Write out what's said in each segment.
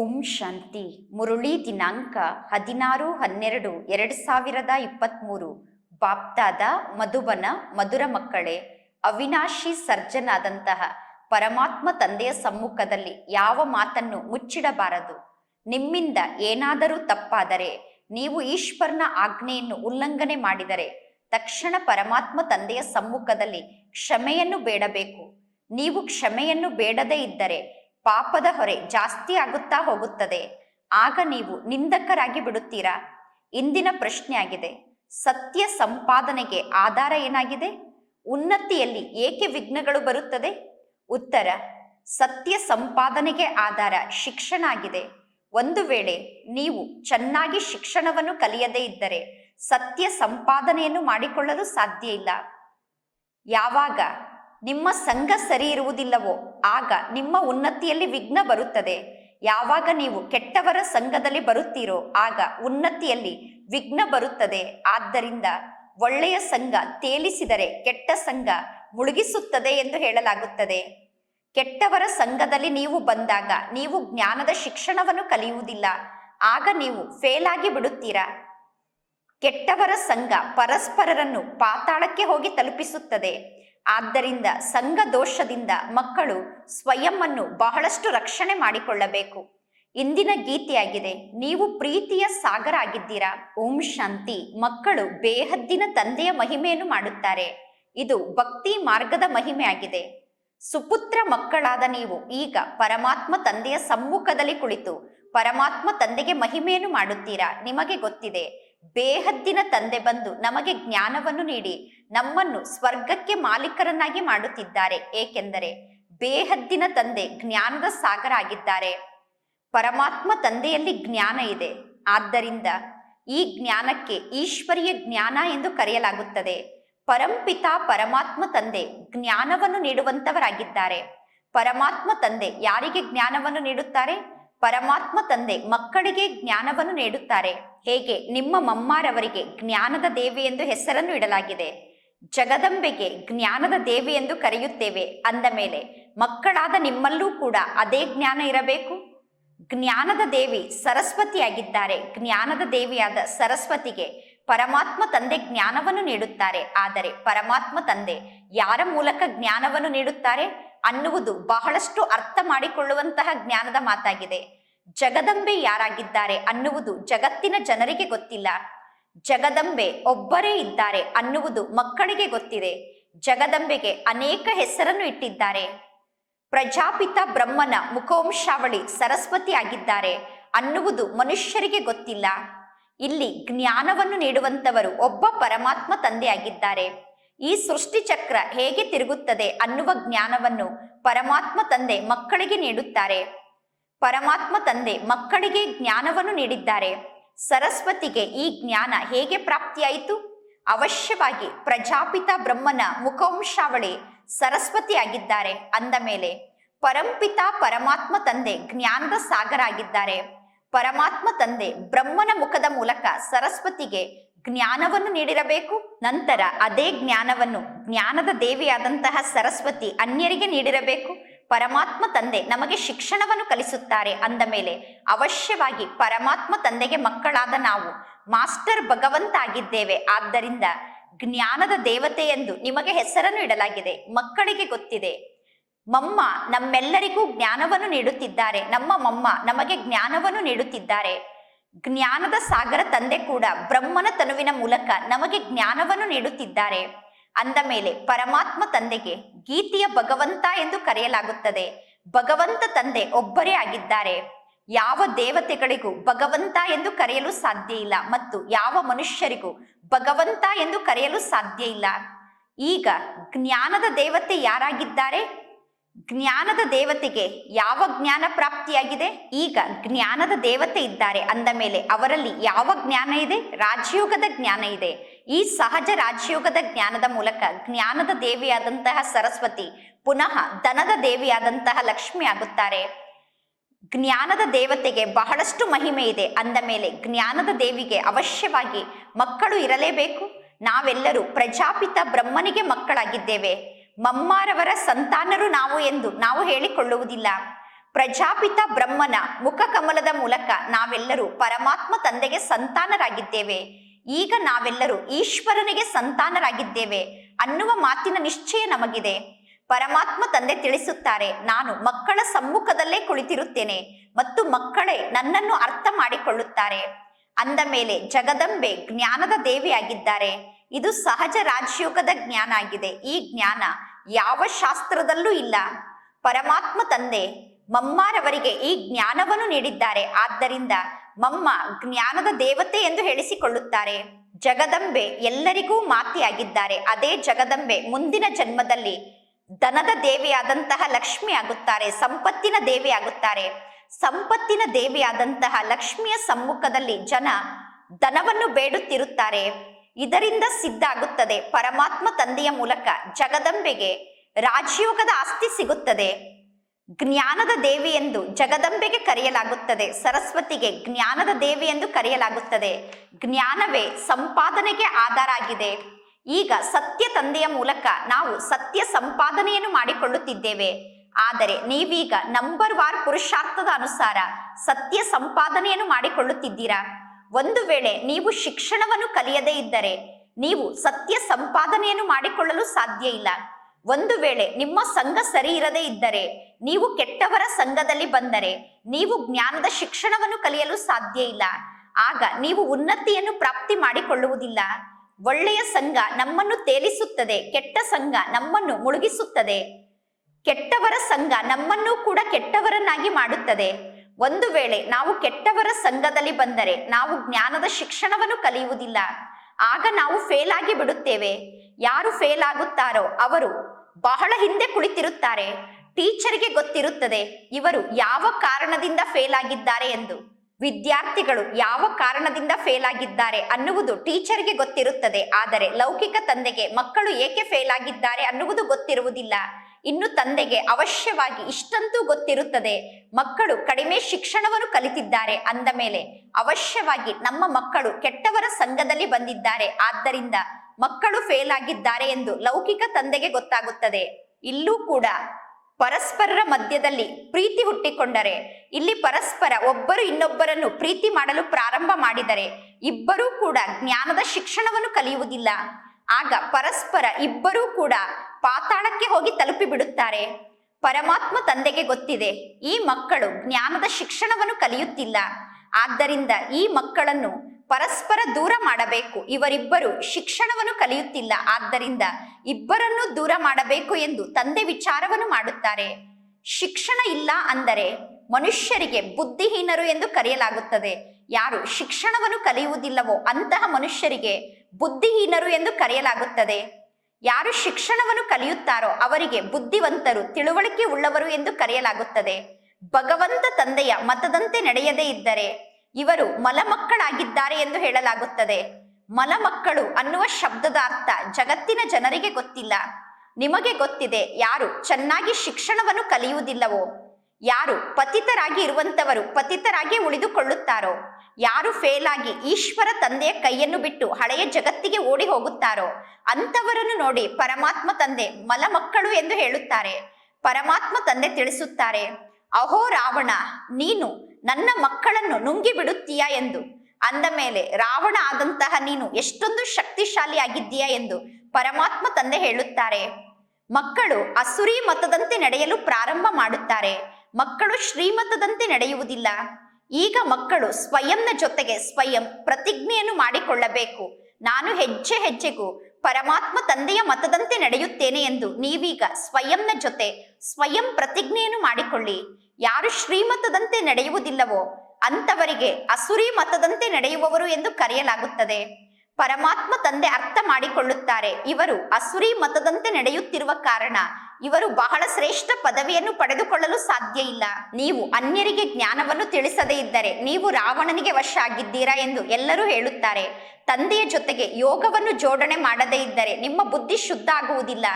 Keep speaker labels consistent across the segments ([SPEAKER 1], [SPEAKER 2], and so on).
[SPEAKER 1] ಓಂ ಶಾಂತಿ. ಮುರುಳಿ ದಿನಾಂಕ ಹದಿನಾರು, ಹನ್ನೆರಡು, ಎರಡು ಸಾವಿರದ ಇಪ್ಪತ್ತ್ಮೂರು ಬಾಪ್ತಾದ ಮಧುಬನ, ಮಧುರ ಮಕ್ಕಳೇ, ಅವಿನಾಶಿ ಸರ್ಜನಾದಂತಹ ಪರಮಾತ್ಮ ತಂದೆಯ ಸಮ್ಮುಖದಲ್ಲಿ ಯಾವ ಮಾತನ್ನು ಮುಚ್ಚಿಡಬಾರದು? ನಿಮ್ಮಿಂದ ಏನಾದರೂ ತಪ್ಪಾದರೆ, ನೀವು ಈಶ್ವರನ ಆಜ್ಞೆಯನ್ನು ಉಲ್ಲಂಘನೆ ಮಾಡಿದರೆ, ತಕ್ಷಣ ಪರಮಾತ್ಮ ತಂದೆಯ ಸಮ್ಮುಖದಲ್ಲಿ ಕ್ಷಮೆಯನ್ನು ಬೇಡಬೇಕು. ನೀವು ಕ್ಷಮೆಯನ್ನು ಬೇಡದೇ ಇದ್ದರೆ ಪಾಪದ ಹೊರೆ ಜಾಸ್ತಿ ಆಗುತ್ತಾ ಹೋಗುತ್ತದೆ. ಆಗ ನೀವು ನಿಂದಕರಾಗಿ ಬಿಡುತ್ತೀರಾ? ಇಂದಿನ ಪ್ರಶ್ನೆ ಆಗಿದೆ. ಸತ್ಯ ಸಂಪಾದನೆಗೆ ಆಧಾರ ಏನಾಗಿದೆ? ಉನ್ನತಿಯಲ್ಲಿ ಏಕೆ ವಿಘ್ನಗಳು ಬರುತ್ತದೆ? ಉತ್ತರ, ಸತ್ಯ ಸಂಪಾದನೆಗೆ ಆಧಾರ ಶಿಕ್ಷಣ ಆಗಿದೆ. ಒಂದು ವೇಳೆ ನೀವು ಚೆನ್ನಾಗಿ ಶಿಕ್ಷಣವನ್ನು ಕಲಿಯದೇ ಇದ್ದರೆ ಸತ್ಯ ಸಂಪಾದನೆಯನ್ನು ಮಾಡಿಕೊಳ್ಳಲು ಸಾಧ್ಯ ಇಲ್ಲ. ಯಾವಾಗ? ನಿಮ್ಮ ಸಂಘ ಸರಿ ಇರುವುದಿಲ್ಲವೋ, ಆಗ ನಿಮ್ಮ ಉನ್ನತಿಯಲ್ಲಿ ವಿಘ್ನ ಬರುತ್ತದೆ. ಯಾವಾಗ ನೀವು ಕೆಟ್ಟವರ ಸಂಘದಲ್ಲಿ ಬರುತ್ತೀರೋ, ಆಗ ಉನ್ನತಿಯಲ್ಲಿ ವಿಘ್ನ ಬರುತ್ತದೆ. ಆದ್ದರಿಂದ ಒಳ್ಳೆಯ ಸಂಘ ತೇಲಿಸಿದರೆ ಕೆಟ್ಟ ಸಂಘ ಮುಳುಗಿಸುತ್ತದೆ ಎಂದು ಹೇಳಲಾಗುತ್ತದೆ. ಕೆಟ್ಟವರ ಸಂಘದಲ್ಲಿ ನೀವು ಬಂದಾಗ ನೀವು ಜ್ಞಾನದ ಶಿಕ್ಷಣವನ್ನು ಕಲಿಯುವುದಿಲ್ಲ. ಆಗ ನೀವು ಫೇಲ್ ಆಗಿ ಬಿಡುತ್ತೀರಾ? ಕೆಟ್ಟವರ ಸಂಘ ಪರಸ್ಪರರನ್ನು ಪಾತಾಳಕ್ಕೆ ಹೋಗಿ ತಲುಪಿಸುತ್ತದೆ. ಆದ್ದರಿಂದ ಸಂಘ ದೋಷದಿಂದ ಮಕ್ಕಳು ಸ್ವಯಂವನ್ನು ಬಹಳಷ್ಟು ರಕ್ಷಣೆ ಮಾಡಿಕೊಳ್ಳಬೇಕು. ಇಂದಿನ ಗೀತೆಯಾಗಿದೆ, ನೀವು ಪ್ರೀತಿಯ ಸಾಗರ ಆಗಿದ್ದೀರಾ ಓಂ ಶಾಂತಿ. ಮಕ್ಕಳು ಬೇಹದ್ದಿನ ತಂದೆಯ ಮಹಿಮೆಯನ್ನು ಮಾಡುತ್ತಾರೆ. ಇದು ಭಕ್ತಿ ಮಾರ್ಗದ ಮಹಿಮೆಯಾಗಿದೆ. ಸುಪುತ್ರ ಮಕ್ಕಳಾದ ನೀವು ಈಗ ಪರಮಾತ್ಮ ತಂದೆಯ ಸಮ್ಮುಖದಲ್ಲಿ ಕುಳಿತು ಪರಮಾತ್ಮ ತಂದೆಗೆ ಮಹಿಮೆಯನ್ನು ಮಾಡುತ್ತೀರಾ? ನಿಮಗೆ ಗೊತ್ತಿದೆ, ಬೇಹದ್ದಿನ ತಂದೆ ಬಂದು ನಮಗೆ ಜ್ಞಾನವನ್ನು ನೀಡಿ ನಮ್ಮನ್ನು ಸ್ವರ್ಗಕ್ಕೆ ಮಾಲೀಕರನ್ನಾಗಿ ಮಾಡುತ್ತಿದ್ದಾರೆ. ಏಕೆಂದರೆ ಬೇಹದ್ದಿನ ತಂದೆ ಜ್ಞಾನದ ಸಾಗರ ಆಗಿದ್ದಾರೆ. ಪರಮಾತ್ಮ ತಂದೆಯಲ್ಲಿ ಜ್ಞಾನ ಇದೆ. ಆದ್ದರಿಂದ ಈ ಜ್ಞಾನಕ್ಕೆ ಈಶ್ವರಿಯ ಜ್ಞಾನ ಎಂದು ಕರೆಯಲಾಗುತ್ತದೆ. ಪರಂಪಿತ ಪರಮಾತ್ಮ ತಂದೆ ಜ್ಞಾನವನ್ನು ನೀಡುವಂತವರಾಗಿದ್ದಾರೆ. ಪರಮಾತ್ಮ ತಂದೆ ಯಾರಿಗೆ ಜ್ಞಾನವನ್ನು ನೀಡುತ್ತಾರೆ? ಪರಮಾತ್ಮ ತಂದೆ ಮಕ್ಕಳಿಗೆ ಜ್ಞಾನವನ್ನು ನೀಡುತ್ತಾರೆ. ಹೇಗೆ? ನಿಮ್ಮ ಮಮ್ಮಾರವರಿಗೆ ಜ್ಞಾನದ ದೇವಿ ಎಂದು ಹೆಸರನ್ನು ಇಡಲಾಗಿದೆ. ಜಗದಂಬೆಗೆ ಜ್ಞಾನದ ದೇವಿ ಎಂದು ಕರೆಯುತ್ತೇವೆ ಅಂದ ಮೇಲೆ, ಮಕ್ಕಳಾದ ನಿಮ್ಮಲ್ಲೂ ಕೂಡ ಅದೇ ಜ್ಞಾನ ಇರಬೇಕು? ಜ್ಞಾನದ ದೇವಿ ಸರಸ್ವತಿಯಾಗಿದ್ದಾರೆ. ಜ್ಞಾನದ ದೇವಿಯಾದ ಸರಸ್ವತಿಗೆ ಪರಮಾತ್ಮ ತಂದೆ ಜ್ಞಾನವನ್ನು ನೀಡುತ್ತಾರೆ. ಆದರೆ ಪರಮಾತ್ಮ ತಂದೆ ಯಾರ ಮೂಲಕ ಜ್ಞಾನವನ್ನು ನೀಡುತ್ತಾರೆ? ಅನ್ನುವುದು ಬಹಳಷ್ಟು ಅರ್ಥ ಮಾಡಿಕೊಳ್ಳುವಂತಹ ಜ್ಞಾನದ ಮಾತಾಗಿದೆ. ಜಗದಂಬೆ ಯಾರಾಗಿದ್ದಾರೆ ಅನ್ನುವುದು ಜಗತ್ತಿನ ಜನರಿಗೆ ಗೊತ್ತಿಲ್ಲ. ಜಗದಂಬೆ ಒಬ್ಬರೇ ಇದ್ದಾರೆ ಅನ್ನುವುದು ಮಕ್ಕಳಿಗೆ ಗೊತ್ತಿದೆ. ಜಗದಂಬೆಗೆ ಅನೇಕ ಹೆಸರನ್ನು ಇಟ್ಟಿದ್ದಾರೆ. ಪ್ರಜಾಪಿತ ಬ್ರಹ್ಮನ ಮುಖವಂಶಾವಳಿ ಸರಸ್ವತಿ ಆಗಿದ್ದಾರೆ ಅನ್ನುವುದು ಮನುಷ್ಯರಿಗೆ ಗೊತ್ತಿಲ್ಲ. ಇಲ್ಲಿ ಜ್ಞಾನವನ್ನು ನೀಡುವಂತವರು ಒಬ್ಬ ಪರಮಾತ್ಮ ತಂದೆಯಾಗಿದ್ದಾರೆ. ಈ ಸೃಷ್ಟಿ ಚಕ್ರ ಹೇಗೆ ತಿರುಗುತ್ತದೆ ಅನ್ನುವ ಜ್ಞಾನವನ್ನು ಪರಮಾತ್ಮ ತಂದೆ ಮಕ್ಕಳಿಗೆ ನೀಡುತ್ತಾರೆ. ಪರಮಾತ್ಮ ತಂದೆ ಮಕ್ಕಳಿಗೆ ಜ್ಞಾನವನ್ನು ನೀಡಿದ್ದಾರೆ. ಸರಸ್ವತಿಗೆ ಈ ಜ್ಞಾನ ಹೇಗೆ ಪ್ರಾಪ್ತಿಯಾಯಿತು? ಅವಶ್ಯವಾಗಿ ಪ್ರಜಾಪಿತ ಬ್ರಹ್ಮನ ಮುಖವಂಶಾವಳಿ ಸರಸ್ವತಿ ಆಗಿದ್ದಾರೆ ಅಂದ ಮೇಲೆ ಪರಂಪಿತ ಪರಮಾತ್ಮ ತಂದೆ ಜ್ಞಾನದ ಸಾಗರ ಆಗಿದ್ದಾರೆ ಪರಮಾತ್ಮ ತಂದೆ ಬ್ರಹ್ಮನ ಮುಖದ ಮೂಲಕ ಸರಸ್ವತಿಗೆ ಜ್ಞಾನವನ್ನು ನೀಡಿರಬೇಕು. ನಂತರ ಅದೇ ಜ್ಞಾನವನ್ನು ಜ್ಞಾನದ ದೇವಿಯಾದಂತಹ ಸರಸ್ವತಿ ಅನ್ಯರಿಗೆ ನೀಡಿರಬೇಕು. ಪರಮಾತ್ಮ ತಂದೆ ನಮಗೆ ಶಿಕ್ಷಣವನ್ನು ಕಲಿಸುತ್ತಾರೆ ಅಂದ ಮೇಲೆ ಅವಶ್ಯವಾಗಿ ಪರಮಾತ್ಮ ತಂದೆಗೆ ಮಕ್ಕಳಾದ ನಾವು ಮಾಸ್ಟರ್ ಭಗವಂತ ಆಗಿದ್ದೇವೆ ಆದ್ದರಿಂದ ಜ್ಞಾನದ ದೇವತೆ ಎಂದು ನಿಮಗೆ ಹೆಸರನ್ನು ಇಡಲಾಗಿದೆ. ಮಕ್ಕಳಿಗೆ ಗೊತ್ತಿದೆ. ಮಮ್ಮ ನಮ್ಮೆಲ್ಲರಿಗೂ ಜ್ಞಾನವನ್ನು ನೀಡುತ್ತಿದ್ದಾರೆ. ನಮ್ಮ ಮಮ್ಮ ನಮಗೆ ಜ್ಞಾನವನ್ನು ನೀಡುತ್ತಿದ್ದಾರೆ. ಜ್ಞಾನದ ಸಾಗರ ತಂದೆ ಕೂಡ ಬ್ರಹ್ಮನ ತನುವಿನ ಮೂಲಕ ನಮಗೆ ಜ್ಞಾನವನ್ನು ನೀಡುತ್ತಿದ್ದಾರೆ. ಅಂದ ಮೇಲೆ ಪರಮಾತ್ಮ ತಂದೆಗೆ ಗೀತೆಯ ಭಗವಂತ ಎಂದು ಕರೆಯಲಾಗುತ್ತದೆ. ಭಗವಂತ ತಂದೆ ಒಬ್ಬರೇ ಆಗಿದ್ದಾರೆ. ಯಾವ ದೇವತೆಗಳಿಗೂ ಭಗವಂತ ಎಂದು ಕರೆಯಲು ಸಾಧ್ಯ ಇಲ್ಲ ಮತ್ತು ಯಾವ ಮನುಷ್ಯರಿಗೂ ಭಗವಂತ ಎಂದು ಕರೆಯಲು ಸಾಧ್ಯ ಇಲ್ಲ. ಈಗ ಜ್ಞಾನದ ದೇವತೆ ಯಾರಾಗಿದ್ದಾರೆ? ಜ್ಞಾನದ ದೇವತೆಗೆ ಯಾವ ಜ್ಞಾನ ಪ್ರಾಪ್ತಿಯಾಗಿದೆ? ಈಗ ಜ್ಞಾನದ ದೇವತೆ ಇದ್ದಾರೆ ಅಂದ ಮೇಲೆ ಅವರಲ್ಲಿ ಯಾವ ಜ್ಞಾನ ಇದೆ? ರಾಜಯೋಗದ ಜ್ಞಾನ ಇದೆ. ಈ ಸಹಜ ರಾಜಯೋಗದ ಜ್ಞಾನದ ಮೂಲಕ ಜ್ಞಾನದ ದೇವಿಯಾದಂತಹ ಸರಸ್ವತಿ ಪುನಃ ಧನದ ದೇವಿಯಾದಂತಹ ಲಕ್ಷ್ಮಿ ಆಗುತ್ತಾರೆ. ಜ್ಞಾನದ ದೇವತೆಗೆ ಬಹಳಷ್ಟು ಮಹಿಮೆ ಇದೆ. ಅಂದ ಮೇಲೆ ಜ್ಞಾನದ ದೇವಿಗೆ ಅವಶ್ಯವಾಗಿ ಮಕ್ಕಳು ಇರಲೇಬೇಕು. ನಾವೆಲ್ಲರೂ ಪ್ರಜಾಪಿತ ಬ್ರಹ್ಮನಿಗೆ ಮಕ್ಕಳಾಗಿದ್ದೇವೆ. ಮಮ್ಮಾರವರ ಸಂತಾನರು ನಾವು ಎಂದು ನಾವು ಹೇಳಿಕೊಳ್ಳುವುದಿಲ್ಲ. ಪ್ರಜಾಪಿತ ಬ್ರಹ್ಮನ ಮುಖಕಮಲದ ಮೂಲಕ ನಾವೆಲ್ಲರೂ ಪರಮಾತ್ಮ ತಂದೆಗೆ ಸಂತಾನರಾಗಿದ್ದೇವೆ. ಈಗ ನಾವೆಲ್ಲರೂ ಈಶ್ವರನಿಗೆ ಸಂತಾನರಾಗಿದ್ದೇವೆ ಅನ್ನುವ ಮಾತಿನ ನಿಶ್ಚಯ ನಮಗಿದೆ. ಪರಮಾತ್ಮ ತಂದೆ ತಿಳಿಸುತ್ತಾರೆ, ನಾನು ಮಕ್ಕಳ ಸಮ್ಮುಖದಲ್ಲೇ ಕುಳಿತಿರುತ್ತೇನೆ ಮತ್ತು ಮಕ್ಕಳೇ ನನ್ನನ್ನು ಅರ್ಥ ಮಾಡಿಕೊಳ್ಳುತ್ತಾರೆ. ಅಂದ ಮೇಲೆ ಜಗದಂಬೆ ಜ್ಞಾನದ ದೇವಿಯಾಗಿದ್ದಾರೆ. ಇದು ಸಹಜ ರಾಜಯೋಗದ ಜ್ಞಾನ ಆಗಿದೆ. ಈ ಜ್ಞಾನ ಯಾವ ಶಾಸ್ತ್ರದಲ್ಲೂ ಇಲ್ಲ. ಪರಮಾತ್ಮ ತಂದೆ ಮಮ್ಮಾರವರಿಗೆ ಈ ಜ್ಞಾನವನ್ನು ನೀಡಿದ್ದಾರೆ. ಆದ್ದರಿಂದ ಮಮ್ಮ ಜ್ಞಾನದ ದೇವತೆ ಎಂದು ಹೇಳಿಸಿಕೊಳ್ಳುತ್ತಾರೆ. ಜಗದಂಬೆ ಎಲ್ಲರಿಗೂ ಮಾತೆಯಾಗಿದ್ದಾರೆ. ಅದೇ ಜಗದಂಬೆ ಮುಂದಿನ ಜನ್ಮದಲ್ಲಿ ದನದ ದೇವಿಯಾದಂತಹ ಲಕ್ಷ್ಮಿ ಆಗುತ್ತಾರೆ, ಸಂಪತ್ತಿನ ದೇವಿ ಆಗುತ್ತಾರೆ ಸಂಪತ್ತಿನ ದೇವಿಯಾದಂತಹ ಲಕ್ಷ್ಮಿಯ ಸಮ್ಮುಖದಲ್ಲಿ ಜನ ದನವನ್ನು ಬೇಡುತ್ತಿರುತ್ತಾರೆ. ಇದರಿಂದ ಸಿದ್ಧ ಆಗುತ್ತದೆ ಪರಮಾತ್ಮ ತಂದೆಯ ಮೂಲಕ ಜಗದಂಬೆಗೆ ರಾಜಯೋಗದ ಆಸ್ತಿ ಸಿಗುತ್ತದೆ. ಜ್ಞಾನದ ದೇವಿ ಎಂದು ಜಗದಂಬೆಗೆ ಕರೆಯಲಾಗುತ್ತದೆ, ಸರಸ್ವತಿಗೆ ಜ್ಞಾನದ ದೇವಿ ಎಂದು ಕರೆಯಲಾಗುತ್ತದೆ. ಜ್ಞಾನವೇ ಸಂಪಾದನೆಗೆ ಆಧಾರ ಆಗಿದೆ. ಈಗ ಸತ್ಯ ತಂದೆಯ ಮೂಲಕ ನಾವು ಸತ್ಯ ಸಂಪಾದನೆಯನ್ನು ಮಾಡಿಕೊಳ್ಳುತ್ತಿದ್ದೇವೆ. ಆದರೆ ನೀವೀಗ ನಂಬರ್ ವಾರ್ ಪುರುಷಾರ್ಥದ ಅನುಸಾರ ಸತ್ಯ ಸಂಪಾದನೆಯನ್ನು ಮಾಡಿಕೊಳ್ಳುತ್ತಿದ್ದೀರಾ? ಒಂದು ವೇಳೆ ನೀವು ಶಿಕ್ಷಣವನ್ನು ಕಲಿಯದೇ ಇದ್ದರೆ, ನೀವು ಸತ್ಯ ಸಂಪಾದನೆಯನ್ನು ಮಾಡಿಕೊಳ್ಳಲು ಸಾಧ್ಯ ಇಲ್ಲ. ಒಂದು ವೇಳೆ ನಿಮ್ಮ ಸಂಘ ಸರಿ ಇರದೇ ಇದ್ದರೆ, ನೀವು ಕೆಟ್ಟವರ ಸಂಘದಲ್ಲಿ ಬಂದರೆ, ನೀವು ಜ್ಞಾನದ ಶಿಕ್ಷಣವನ್ನು ಕಲಿಯಲು ಸಾಧ್ಯ ಇಲ್ಲ. ಆಗ ನೀವು ಉನ್ನತಿಯನ್ನು ಪ್ರಾಪ್ತಿ ಮಾಡಿಕೊಳ್ಳುವುದಿಲ್ಲ. ಒಳ್ಳೆಯ ಸಂಘ ನಮ್ಮನ್ನು ತೇಲಿಸುತ್ತದೆ, ಕೆಟ್ಟ ಸಂಘ ನಮ್ಮನ್ನು ಮುಳುಗಿಸುತ್ತದೆ. ಕೆಟ್ಟವರ ಸಂಘ ನಮ್ಮನ್ನು ಕೂಡ ಕೆಟ್ಟವರನ್ನಾಗಿ ಮಾಡುತ್ತದೆ. ಒಂದು ವೇಳೆ ನಾವು ಕೆಟ್ಟವರ ಸಂಘದಲ್ಲಿ ಬಂದರೆ, ನಾವು ಜ್ಞಾನದ ಶಿಕ್ಷಣವನ್ನು ಕಲಿಯುವುದಿಲ್ಲ. ಆಗ ನಾವು ಫೇಲ್ ಆಗಿ ಬಿಡುತ್ತೇವೆ. ಯಾರು ಫೇಲ್ ಆಗುತ್ತಾರೋ ಅವರು ಬಹಳ ಹಿಂದೆ ಕುಳಿತಿರುತ್ತಾರೆ. ಟೀಚರ್ಗೆ ಗೊತ್ತಿರುತ್ತದೆ, ಇವರು ಯಾವ ಕಾರಣದಿಂದ ಫೇಲ್ ಆಗಿದ್ದಾರೆ ಎಂದು. ವಿದ್ಯಾರ್ಥಿಗಳು ಯಾವ ಕಾರಣದಿಂದ ಫೇಲ್ ಆಗಿದ್ದಾರೆ ಅನ್ನುವುದು ಟೀಚರ್ಗೆ ಗೊತ್ತಿರುತ್ತದೆ, ಆದರೆ ಲೌಕಿಕ ತಂದೆಗೆ ಮಕ್ಕಳು ಏಕೆ ಫೇಲ್ ಆಗಿದ್ದಾರೆ ಅನ್ನುವುದು ಗೊತ್ತಿರುವುದಿಲ್ಲ. ಇನ್ನು ತಂದೆಗೆ ಅವಶ್ಯವಾಗಿ ಇಷ್ಟಂತೂ ಗೊತ್ತಿರುತ್ತದೆ, ಮಕ್ಕಳು ಕಡಿಮೆ ಶಿಕ್ಷಣವನ್ನು ಕಲಿತಿದ್ದಾರೆ ಅಂದ ಮೇಲೆ ಅವಶ್ಯವಾಗಿ ನಮ್ಮ ಮಕ್ಕಳು ಕೆಟ್ಟವರ ಸಂಘದಲ್ಲಿ ಬಂದಿದ್ದಾರೆ, ಆದ್ದರಿಂದ ಮಕ್ಕಳು ಫೇಲ್ ಆಗಿದ್ದಾರೆ ಎಂದು ಲೌಕಿಕ ತಂದೆಗೆ ಗೊತ್ತಾಗುತ್ತದೆ. ಇಲ್ಲೂ ಕೂಡ ಪರಸ್ಪರರ ಮಧ್ಯದಲ್ಲಿ ಪ್ರೀತಿ ಹುಟ್ಟಿಕೊಂಡರೆ, ಇಲ್ಲಿ ಪರಸ್ಪರ ಒಬ್ಬರು ಇನ್ನೊಬ್ಬರನ್ನು ಪ್ರೀತಿ ಮಾಡಲು ಪ್ರಾರಂಭ ಮಾಡಿದರೆ, ಇಬ್ಬರೂ ಕೂಡ ಜ್ಞಾನದ ಶಿಕ್ಷಣವನ್ನು ಕಲಿಯುವುದಿಲ್ಲ. ಆಗ ಪರಸ್ಪರ ಇಬ್ಬರೂ ಕೂಡ ಪಾತಾಳಕ್ಕೆ ಹೋಗಿ ತಲುಪಿ ಬಿಡುತ್ತಾರೆ ಪರಮಾತ್ಮ ತಂದೆಗೆ ಗೊತ್ತಿದೆ, ಈ ಮಕ್ಕಳು ಜ್ಞಾನದ ಶಿಕ್ಷಣವನ್ನು ಕಲಿಯುತ್ತಿಲ್ಲ. ಆದ್ದರಿಂದ ಈ ಮಕ್ಕಳನ್ನು ಪರಸ್ಪರ ದೂರ ಮಾಡಬೇಕು. ಇವರಿಬ್ಬರು ಶಿಕ್ಷಣವನ್ನು ಕಲಿಯುತ್ತಿಲ್ಲ. ಆದ್ದರಿಂದ ಇಬ್ಬರನ್ನು ದೂರ ಮಾಡಬೇಕು ಎಂದು ತಂದೆ ವಿಚಾರವನ್ನು ಮಾಡುತ್ತಾರೆ. ಶಿಕ್ಷಣ ಇಲ್ಲ ಅಂದರೆ ಮನುಷ್ಯರಿಗೆ ಬುದ್ಧಿಹೀನರು ಎಂದು ಕರೆಯಲಾಗುತ್ತದೆ. ಯಾರು ಶಿಕ್ಷಣವನ್ನು ಕಲಿಯುವುದಿಲ್ಲವೋ ಅಂತಹ ಮನುಷ್ಯರಿಗೆ ಬುದ್ಧಿಹೀನರು ಎಂದು ಕರೆಯಲಾಗುತ್ತದೆ. ಯಾರು ಶಿಕ್ಷಣವನ್ನು ಕಲಿಯುತ್ತಾರೋ ಅವರಿಗೆ ಬುದ್ಧಿವಂತರು, ತಿಳುವಳಿಕೆ ಉಳ್ಳವರು ಎಂದು ಕರೆಯಲಾಗುತ್ತದೆ. ಭಗವಂತ ತಂದೆಯ ಮತದಂತೆ ನಡೆಯದೇ ಇದ್ದರೆ ಇವರು ಮಲಮಕ್ಕಳಾಗಿದ್ದಾರೆ ಎಂದು ಹೇಳಲಾಗುತ್ತದೆ. ಮಲಮಕ್ಕಳು ಅನ್ನುವ ಶಬ್ದದ ಅರ್ಥ ಜಗತ್ತಿನ ಜನರಿಗೆ ಗೊತ್ತಿಲ್ಲ. ನಿಮಗೆ ಗೊತ್ತಿದೆ, ಯಾರು ಚೆನ್ನಾಗಿ ಶಿಕ್ಷಣವನ್ನು ಕಲಿಯುವುದಿಲ್ಲವೋ, ಯಾರು ಪತಿತರಾಗಿ ಇರುವಂತವರು ಪತಿತರಾಗಿ ಉಳಿದುಕೊಳ್ಳುತ್ತಾರೋ, ಯಾರು ಫೇಲ್ ಆಗಿ ಈಶ್ವರ ತಂದೆಯ ಕೈಯನ್ನು ಬಿಟ್ಟು ಹಳೆಯ ಜಗತ್ತಿಗೆ ಓಡಿ ಹೋಗುತ್ತಾರೋ ಅಂತವರನ್ನು ನೋಡಿ ಪರಮಾತ್ಮ ತಂದೆ ಮಲಮಕ್ಕಳು ಎಂದು ಹೇಳುತ್ತಾರೆ. ಪರಮಾತ್ಮ ತಂದೆ ತಿಳಿಸುತ್ತಾರೆ, ಅಹೋ ರಾವಣ, ನೀನು ನನ್ನ ಮಕ್ಕಳನ್ನು ನುಂಗಿ ಬಿಡುತ್ತೀಯಾ ಎಂದು. ಅಂದ ಮೇಲೆ, ರಾವಣ ಆದಂತಹ ನೀನು ಎಷ್ಟೊಂದು ಶಕ್ತಿಶಾಲಿ ಆಗಿದ್ದೀಯಾ ಎಂದು ಪರಮಾತ್ಮ ತಂದೆ ಹೇಳುತ್ತಾರೆ. ಮಕ್ಕಳು ಅಸುರಿ ಮತದಂತೆ ನಡೆಯಲು ಪ್ರಾರಂಭ ಮಾಡುತ್ತಾರೆ. ಮಕ್ಕಳು ಶ್ರೀಮತದಂತೆ ನಡೆಯುವುದಿಲ್ಲ. ಈಗ ಮಕ್ಕಳು ಸ್ವಯಂನ ಜೊತೆಗೆ ಸ್ವಯಂ ಪ್ರತಿಜ್ಞೆಯನ್ನು ಮಾಡಿಕೊಳ್ಳಬೇಕು. ನಾನು ಹೆಜ್ಜೆ ಹೆಜ್ಜೆಗೂ ಪರಮಾತ್ಮ ತಂದೆಯ ಮತದಂತೆ ನಡೆಯುತ್ತೇನೆ ಎಂದು ನೀವೀಗ ಸ್ವಯಂನ ಜೊತೆ ಸ್ವಯಂ ಪ್ರತಿಜ್ಞೆಯನ್ನು ಮಾಡಿಕೊಳ್ಳಿ. ಯಾರು ಶ್ರೀಮತದಂತೆ ನಡೆಯುವುದಿಲ್ಲವೋ ಅಂತವರಿಗೆ ಅಸುರಿ ಮತದಂತೆ ನಡೆಯುವವರು ಎಂದು ಕರೆಯಲಾಗುತ್ತದೆ. ಪರಮಾತ್ಮ ತಂದೆ ಅರ್ಥ ಮಾಡಿಕೊಳ್ಳುತ್ತಾರೆ. ಇವರು ಅಸುರಿ ಮತದಂತೆ ನಡೆಯುತ್ತಿರುವ ಕಾರಣ ಇವರು ಬಹಳ ಶ್ರೇಷ್ಠ ಪದವಿಯನ್ನು ಪಡೆದುಕೊಳ್ಳಲು ಸಾಧ್ಯ ಇಲ್ಲ. ನೀವು ಅನ್ಯರಿಗೆ ಜ್ಞಾನವನ್ನು ತಿಳಿಸದೇ ಇದ್ದರೆ ನೀವು ರಾವಣನಿಗೆ ವಶ ಆಗಿದ್ದೀರಾ ಎಂದು ಎಲ್ಲರೂ ಹೇಳುತ್ತಾರೆ. ತಂದೆಯ ಜೊತೆಗೆ ಯೋಗವನ್ನು ಜೋಡಣೆ ಮಾಡದೇ ಇದ್ದರೆ ನಿಮ್ಮ ಬುದ್ಧಿ ಶುದ್ಧ ಆಗುವುದಿಲ್ಲ.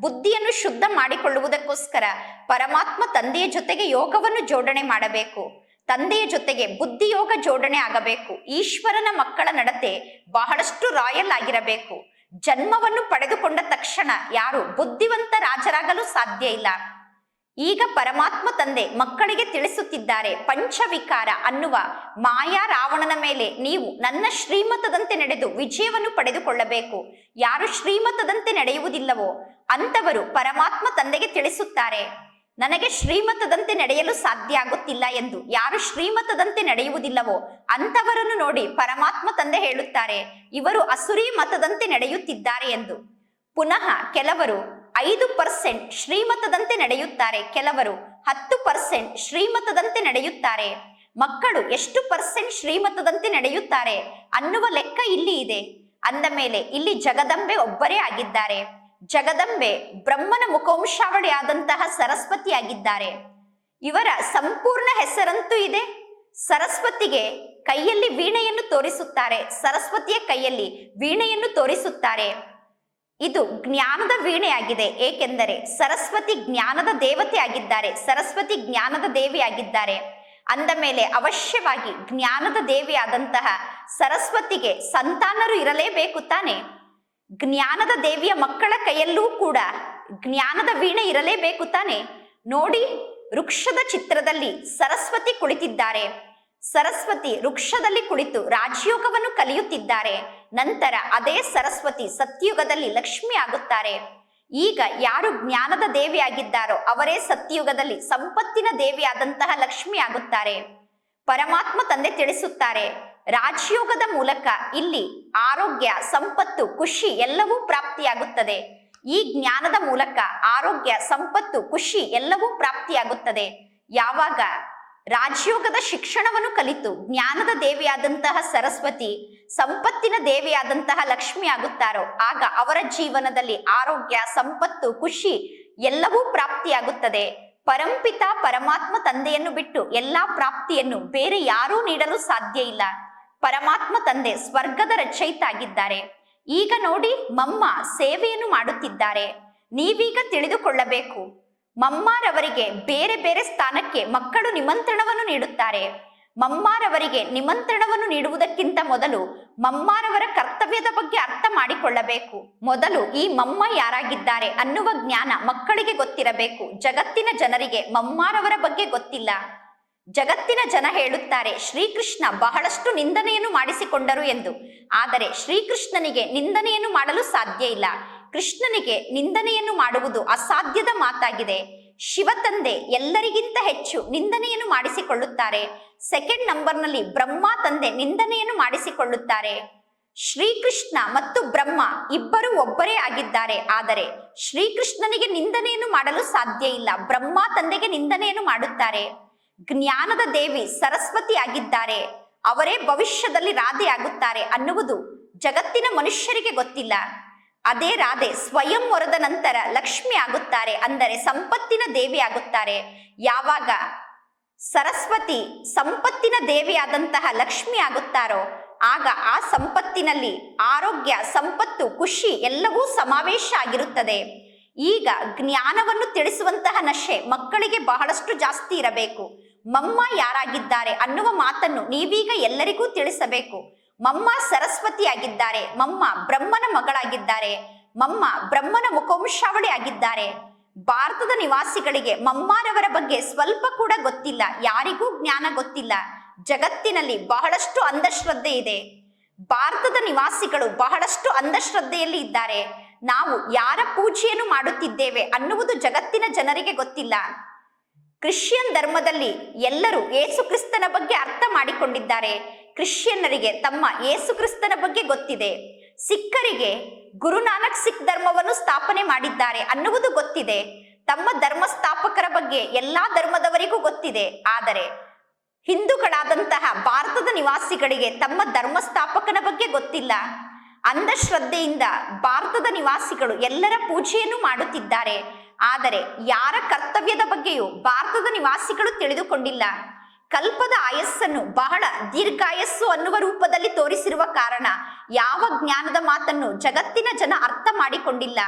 [SPEAKER 1] ಬುದ್ಧಿಯನ್ನು ಶುದ್ಧ ಮಾಡಿಕೊಳ್ಳುವುದಕ್ಕೋಸ್ಕರ ಪರಮಾತ್ಮ ತಂದೆಯ ಜೊತೆಗೆ ಯೋಗವನ್ನು ಜೋಡಣೆ ಮಾಡಬೇಕು. ತಂದೆಯ ಜೊತೆಗೆ ಬುದ್ಧಿ ಯೋಗ ಜೋಡಣೆ ಆಗಬೇಕು. ಈಶ್ವರನ ಮಕ್ಕಳ ನಡತೆ ಬಹಳಷ್ಟು ರಾಯಲ್ ಆಗಿರಬೇಕು. ಜನ್ಮವನ್ನು ಪಡೆದುಕೊಂಡ ತಕ್ಷಣ ಯಾರು ಬುದ್ಧಿವಂತ ರಾಜರಾಗಲು ಸಾಧ್ಯ ಇಲ್ಲ. ಈಗ ಪರಮಾತ್ಮ ತಂದೆ ಮಕ್ಕಳಿಗೆ ತಿಳಿಸುತ್ತಿದ್ದಾರೆ, ಪಂಚವಿಕಾರ ಅನ್ನುವ ಮಾಯಾ ರಾವಣನ ಮೇಲೆ ನೀವು ನನ್ನ ಶ್ರೀಮತದಂತೆ ನಡೆದು ವಿಜಯವನ್ನು ಪಡೆದುಕೊಳ್ಳಬೇಕು. ಯಾರು ಶ್ರೀಮತದಂತೆ ನಡೆಯುವುದಿಲ್ಲವೋ ಅಂತವರು ಪರಮಾತ್ಮ ತಂದೆಗೆ ತಿಳಿಸುತ್ತಾರೆ. ನನಗೆ ಶ್ರೀಮತದಂತೆ ನಡೆಯಲು ಸಾಧ್ಯ ಆಗುತ್ತಿಲ್ಲ ಎಂದು. ಯಾರು ಶ್ರೀಮತದಂತೆ ನಡೆಯುವುದಿಲ್ಲವೋ ಅಂತವರನ್ನು ನೋಡಿ ಪರಮಾತ್ಮ ತಂದೆ ಹೇಳುತ್ತಾರೆ, ಇವರು ಅಸುರಿ ಮತದಂತೆ ನಡೆಯುತ್ತಿದ್ದಾರೆ ಎಂದು. ಪುನಃ ಕೆಲವರು ಐದು ಪರ್ಸೆಂಟ್ ಶ್ರೀಮತದಂತೆ ನಡೆಯುತ್ತಾರೆ, ಕೆಲವರು ಹತ್ತು ಪರ್ಸೆಂಟ್ ಶ್ರೀಮತದಂತೆ ನಡೆಯುತ್ತಾರೆ. ಮಕ್ಕಳು ಎಷ್ಟು ಪರ್ಸೆಂಟ್ ಶ್ರೀಮತದಂತೆ ನಡೆಯುತ್ತಾರೆ ಅನ್ನುವ ಲೆಕ್ಕ ಇಲ್ಲಿ ಇದೆ. ಅಂದ ಮೇಲೆ ಇಲ್ಲಿ ಜಗದಂಬೆ ಒಬ್ಬರೇ ಆಗಿದ್ದಾರೆ. ಜಗದಂಬೆ ಬ್ರಹ್ಮನ ಮುಖವಂಶಾವಳಿಯಾದಂತಹ ಸರಸ್ವತಿಯಾಗಿದ್ದಾರೆ. ಇವರ ಸಂಪೂರ್ಣ ಹೆಸರಂತೂ ಇದೆ. ಸರಸ್ವತಿಗೆ ಕೈಯಲ್ಲಿ ವೀಣೆಯನ್ನು ತೋರಿಸುತ್ತಾರೆ. ಸರಸ್ವತಿಯ ಕೈಯಲ್ಲಿ ವೀಣೆಯನ್ನು ತೋರಿಸುತ್ತಾರೆ. ಇದು ಜ್ಞಾನದ ವೀಣೆಯಾಗಿದೆ. ಏಕೆಂದರೆ ಸರಸ್ವತಿ ಜ್ಞಾನದ ದೇವತೆ ಆಗಿದ್ದಾರೆ. ಸರಸ್ವತಿ ಜ್ಞಾನದ ದೇವಿ ಆಗಿದ್ದಾರೆ ಅಂದ ಮೇಲೆ ಅವಶ್ಯವಾಗಿ ಜ್ಞಾನದ ದೇವಿಯಾದಂತಹ ಸರಸ್ವತಿಗೆ ಸಂತಾನರು ಇರಲೇಬೇಕು ತಾನೆ? ಜ್ಞಾನದ ದೇವಿಯ ಮಕ್ಕಳ ಕೈಯಲ್ಲೂ ಕೂಡ ಜ್ಞಾನದ ವೀಣೆ ಇರಲೇಬೇಕು ತಾನೆ. ನೋಡಿ, ವೃಕ್ಷದ ಚಿತ್ರದಲ್ಲಿ ಸರಸ್ವತಿ ಕುಳಿತಿದ್ದಾರೆ. ಸರಸ್ವತಿ ವೃಕ್ಷದಲ್ಲಿ ಕುಳಿತು ರಾಜಯೋಗವನ್ನು ಕಲಿಯುತ್ತಿದ್ದಾರೆ. ನಂತರ ಅದೇ ಸರಸ್ವತಿ ಸತ್ಯುಗದಲ್ಲಿ ಲಕ್ಷ್ಮಿ ಆಗುತ್ತಾರೆ. ಈಗ ಯಾರು ಜ್ಞಾನದ ದೇವಿಯಾಗಿದ್ದಾರೋ ಅವರೇ ಸತ್ಯುಗದಲ್ಲಿ ಸಂಪತ್ತಿನ ದೇವಿಯಾದಂತಹ ಲಕ್ಷ್ಮಿ ಆಗುತ್ತಾರೆ. ಪರಮಾತ್ಮ ತಂದೆ ತಿಳಿಸುತ್ತಾರೆ ರಾಜಯೋಗದ ಮೂಲಕ ಇಲ್ಲಿ ಆರೋಗ್ಯ, ಸಂಪತ್ತು, ಖುಷಿ ಎಲ್ಲವೂ ಪ್ರಾಪ್ತಿಯಾಗುತ್ತದೆ. ಈ ಜ್ಞಾನದ ಮೂಲಕ ಆರೋಗ್ಯ, ಸಂಪತ್ತು, ಖುಷಿ ಎಲ್ಲವೂ ಪ್ರಾಪ್ತಿಯಾಗುತ್ತದೆ. ಯಾವಾಗ ರಾಜಯೋಗದ ಶಿಕ್ಷಣವನ್ನು ಕಲಿತು ಜ್ಞಾನದ ದೇವಿಯಾದಂತಹ ಸರಸ್ವತಿ, ಸಂಪತ್ತಿನ ದೇವಿಯಾದಂತಹ ಲಕ್ಷ್ಮಿ ಆಗುತ್ತಾರೋ, ಆಗ ಅವರ ಜೀವನದಲ್ಲಿ ಆರೋಗ್ಯ, ಸಂಪತ್ತು, ಖುಷಿ ಎಲ್ಲವೂ ಪ್ರಾಪ್ತಿಯಾಗುತ್ತದೆ. ಪರಂಪಿತ ಪರಮಾತ್ಮ ತಂದೆಯನ್ನು ಬಿಟ್ಟು ಎಲ್ಲಾ ಪ್ರಾಪ್ತಿಯನ್ನು ಬೇರೆ ಯಾರೂ ನೀಡಲು ಸಾಧ್ಯ ಇಲ್ಲ. ಪರಮಾತ್ಮ ತಂದೆ ಸ್ವರ್ಗದ ರಚಯಿತ ಆಗಿದ್ದಾರೆ ಈಗ ನೋಡಿ ಮಮ್ಮ ಸೇವೆಯನ್ನು ಮಾಡುತ್ತಿದ್ದಾರೆ. ನೀವೀಗ ತಿಳಿದುಕೊಳ್ಳಬೇಕು. ಮಮ್ಮಾರವರಿಗೆ ಬೇರೆ ಬೇರೆ ಸ್ಥಾನಕ್ಕೆ ಮಕ್ಕಳು ನಿಮಂತ್ರಣವನ್ನು ನೀಡುತ್ತಾರೆ. ಮಮ್ಮಾರವರಿಗೆ ನಿಮಂತ್ರಣವನ್ನು ನೀಡುವುದಕ್ಕಿಂತ ಮೊದಲು ಮಮ್ಮಾರವರ ಕರ್ತವ್ಯದ ಬಗ್ಗೆ ಅರ್ಥ ಮಾಡಿಕೊಳ್ಳಬೇಕು. ಮೊದಲು ಈ ಮಮ್ಮ ಯಾರಾಗಿದ್ದಾರೆ ಅನ್ನುವ ಜ್ಞಾನ ಮಕ್ಕಳಿಗೆ ಗೊತ್ತಿರಬೇಕು. ಜಗತ್ತಿನ ಜನರಿಗೆ ಮಮ್ಮಾರವರ ಬಗ್ಗೆ ಗೊತ್ತಿಲ್ಲ. ಜಗತ್ತಿನ ಜನ ಹೇಳುತ್ತಾರೆ, ಶ್ರೀಕೃಷ್ಣ ಬಹಳಷ್ಟು ನಿಂದನೆಯನ್ನು ಮಾಡಿಸಿಕೊಂಡರು ಎಂದು. ಆದರೆ ಶ್ರೀಕೃಷ್ಣನಿಗೆ ನಿಂದನೆಯನ್ನು ಮಾಡಲು ಸಾಧ್ಯ ಇಲ್ಲ. ಕೃಷ್ಣನಿಗೆ ನಿಂದನೆಯನ್ನು ಮಾಡುವುದು ಅಸಾಧ್ಯದ ಮಾತಾಗಿದೆ. ಶಿವತಂದೆ ಎಲ್ಲರಿಗಿಂತ ಹೆಚ್ಚು ನಿಂದನೆಯನ್ನು ಮಾಡಿಸಿಕೊಳ್ಳುತ್ತಾರೆ. ಸೆಕೆಂಡ್ ನಂಬರ್ನಲ್ಲಿ ಬ್ರಹ್ಮ ತಂದೆ ನಿಂದನೆಯನ್ನು ಮಾಡಿಸಿಕೊಳ್ಳುತ್ತಾರೆ. ಶ್ರೀಕೃಷ್ಣ ಮತ್ತು ಬ್ರಹ್ಮ ಇಬ್ಬರು ಒಬ್ಬರೇ ಆಗಿದ್ದಾರೆ. ಆದರೆ ಶ್ರೀಕೃಷ್ಣನಿಗೆ ನಿಂದನೆಯನ್ನು ಮಾಡಲು ಸಾಧ್ಯ ಇಲ್ಲ. ಬ್ರಹ್ಮ ತಂದೆಗೆ ನಿಂದನೆಯನ್ನು ಮಾಡುತ್ತಾರೆ. ಜ್ಞಾನದ ದೇವಿ ಸರಸ್ವತಿ ಆಗಿದ್ದಾರೆ. ಅವರೇ ಭವಿಷ್ಯದಲ್ಲಿ ರಾಧೆ ಆಗುತ್ತಾರೆ ಅನ್ನುವುದು ಜಗತ್ತಿನ ಮನುಷ್ಯರಿಗೆ ಗೊತ್ತಿಲ್ಲ. ಅದೇ ರಾಧೆ ಸ್ವಯಂ ಹೊರದ ನಂತರ ಲಕ್ಷ್ಮಿ ಆಗುತ್ತಾರೆ ಅಂದರೆ ಸಂಪತ್ತಿನ ದೇವಿ ಆಗುತ್ತಾರೆ. ಯಾವಾಗ ಸರಸ್ವತಿ ಸಂಪತ್ತಿನ ದೇವಿಯಾದಂತಹ ಲಕ್ಷ್ಮಿ ಆಗುತ್ತಾರೋ, ಆಗ ಆ ಸಂಪತ್ತಿನಲ್ಲಿ ಆರೋಗ್ಯ, ಸಂಪತ್ತು, ಖುಷಿ ಎಲ್ಲವೂ ಸಮಾವೇಶ ಆಗಿರುತ್ತದೆ. ಈಗ ಜ್ಞಾನವನ್ನು ತಿಳಿಸುವಂತಹ ನಶೆ ಮಕ್ಕಳಿಗೆ ಬಹಳಷ್ಟು ಜಾಸ್ತಿ ಇರಬೇಕು. ಮಮ್ಮ ಯಾರಾಗಿದ್ದಾರೆ ಅನ್ನುವ ಮಾತನ್ನು ನೀವೀಗ ಎಲ್ಲರಿಗೂ ತಿಳಿಸಬೇಕು. ಮಮ್ಮ ಸರಸ್ವತಿಯಾಗಿದ್ದಾರೆ. ಮಮ್ಮ ಬ್ರಹ್ಮನ ಮಗಳಾಗಿದ್ದಾರೆ. ಮಮ್ಮ ಬ್ರಹ್ಮನ ಮುಖವಂಶಾವಳಿ ಆಗಿದ್ದಾರೆ. ಭಾರತದ ನಿವಾಸಿಗಳಿಗೆ ಮಮ್ಮಾರವರ ಬಗ್ಗೆ ಸ್ವಲ್ಪ ಕೂಡ ಗೊತ್ತಿಲ್ಲ. ಯಾರಿಗೂ ಜ್ಞಾನ ಗೊತ್ತಿಲ್ಲ. ಜಗತ್ತಿನಲ್ಲಿ ಬಹಳಷ್ಟು ಅಂಧಶ್ರದ್ಧೆ ಇದೆ. ಭಾರತದ ನಿವಾಸಿಗಳು ಬಹಳಷ್ಟು ಅಂಧಶ್ರದ್ಧೆಯಲ್ಲಿ ಇದ್ದಾರೆ. ನಾವು ಯಾರ ಪೂಜೆಯನ್ನು ಮಾಡುತ್ತಿದ್ದೇವೆ ಅನ್ನುವುದು ಜಗತ್ತಿನ ಜನರಿಗೆ ಗೊತ್ತಿಲ್ಲ. ಕ್ರಿಶ್ಚಿಯನ್ ಧರ್ಮದಲ್ಲಿ ಎಲ್ಲರೂ ಯೇಸುಕ್ರಿಸ್ತನ ಬಗ್ಗೆ ಅರ್ಥ ಮಾಡಿಕೊಂಡಿದ್ದಾರೆ. ಕ್ರಿಶ್ಚಿಯನ್ನರಿಗೆ ತಮ್ಮ ಯೇಸುಕ್ರಿಸ್ತನ ಬಗ್ಗೆ ಗೊತ್ತಿದೆ. ಸಿಖ್ಖರಿಗೆ ಗುರುನಾನಕ್ ಸಿಖ್ ಧರ್ಮವನ್ನು ಸ್ಥಾಪನೆ ಮಾಡಿದ್ದಾರೆ ಅನ್ನುವುದು ಗೊತ್ತಿದೆ. ತಮ್ಮ ಧರ್ಮ ಸ್ಥಾಪಕರ ಬಗ್ಗೆ ಎಲ್ಲಾ ಧರ್ಮದವರಿಗೂ ಗೊತ್ತಿದೆ. ಆದರೆ ಹಿಂದೂಗಳಾದಂತಹ ಭಾರತದ ನಿವಾಸಿಗಳಿಗೆ ತಮ್ಮ ಧರ್ಮ ಸ್ಥಾಪಕನ ಬಗ್ಗೆ ಗೊತ್ತಿಲ್ಲ. ಅಂಧಶ್ರದ್ಧೆಯಿಂದ ಭಾರತದ ನಿವಾಸಿಗಳು ಎಲ್ಲರ ಪೂಜೆಯನ್ನು ಮಾಡುತ್ತಿದ್ದಾರೆ. ಆದರೆ ಯಾರ ಕರ್ತವ್ಯದ ಬಗ್ಗೆಯೂ ಭಾರತದ ನಿವಾಸಿಗಳು ತಿಳಿದುಕೊಂಡಿಲ್ಲ. ಕಲ್ಪದ ಆಯಸ್ಸನ್ನು ಬಹಳ ದೀರ್ಘಾಯಸ್ಸು ಅನ್ನುವ ರೂಪದಲ್ಲಿ ತೋರಿಸಿರುವ ಕಾರಣ ಯಾವ ಜ್ಞಾನದ ಮಾತನ್ನು ಜಗತ್ತಿನ ಜನ ಅರ್ಥ ಮಾಡಿಕೊಂಡಿಲ್ಲ.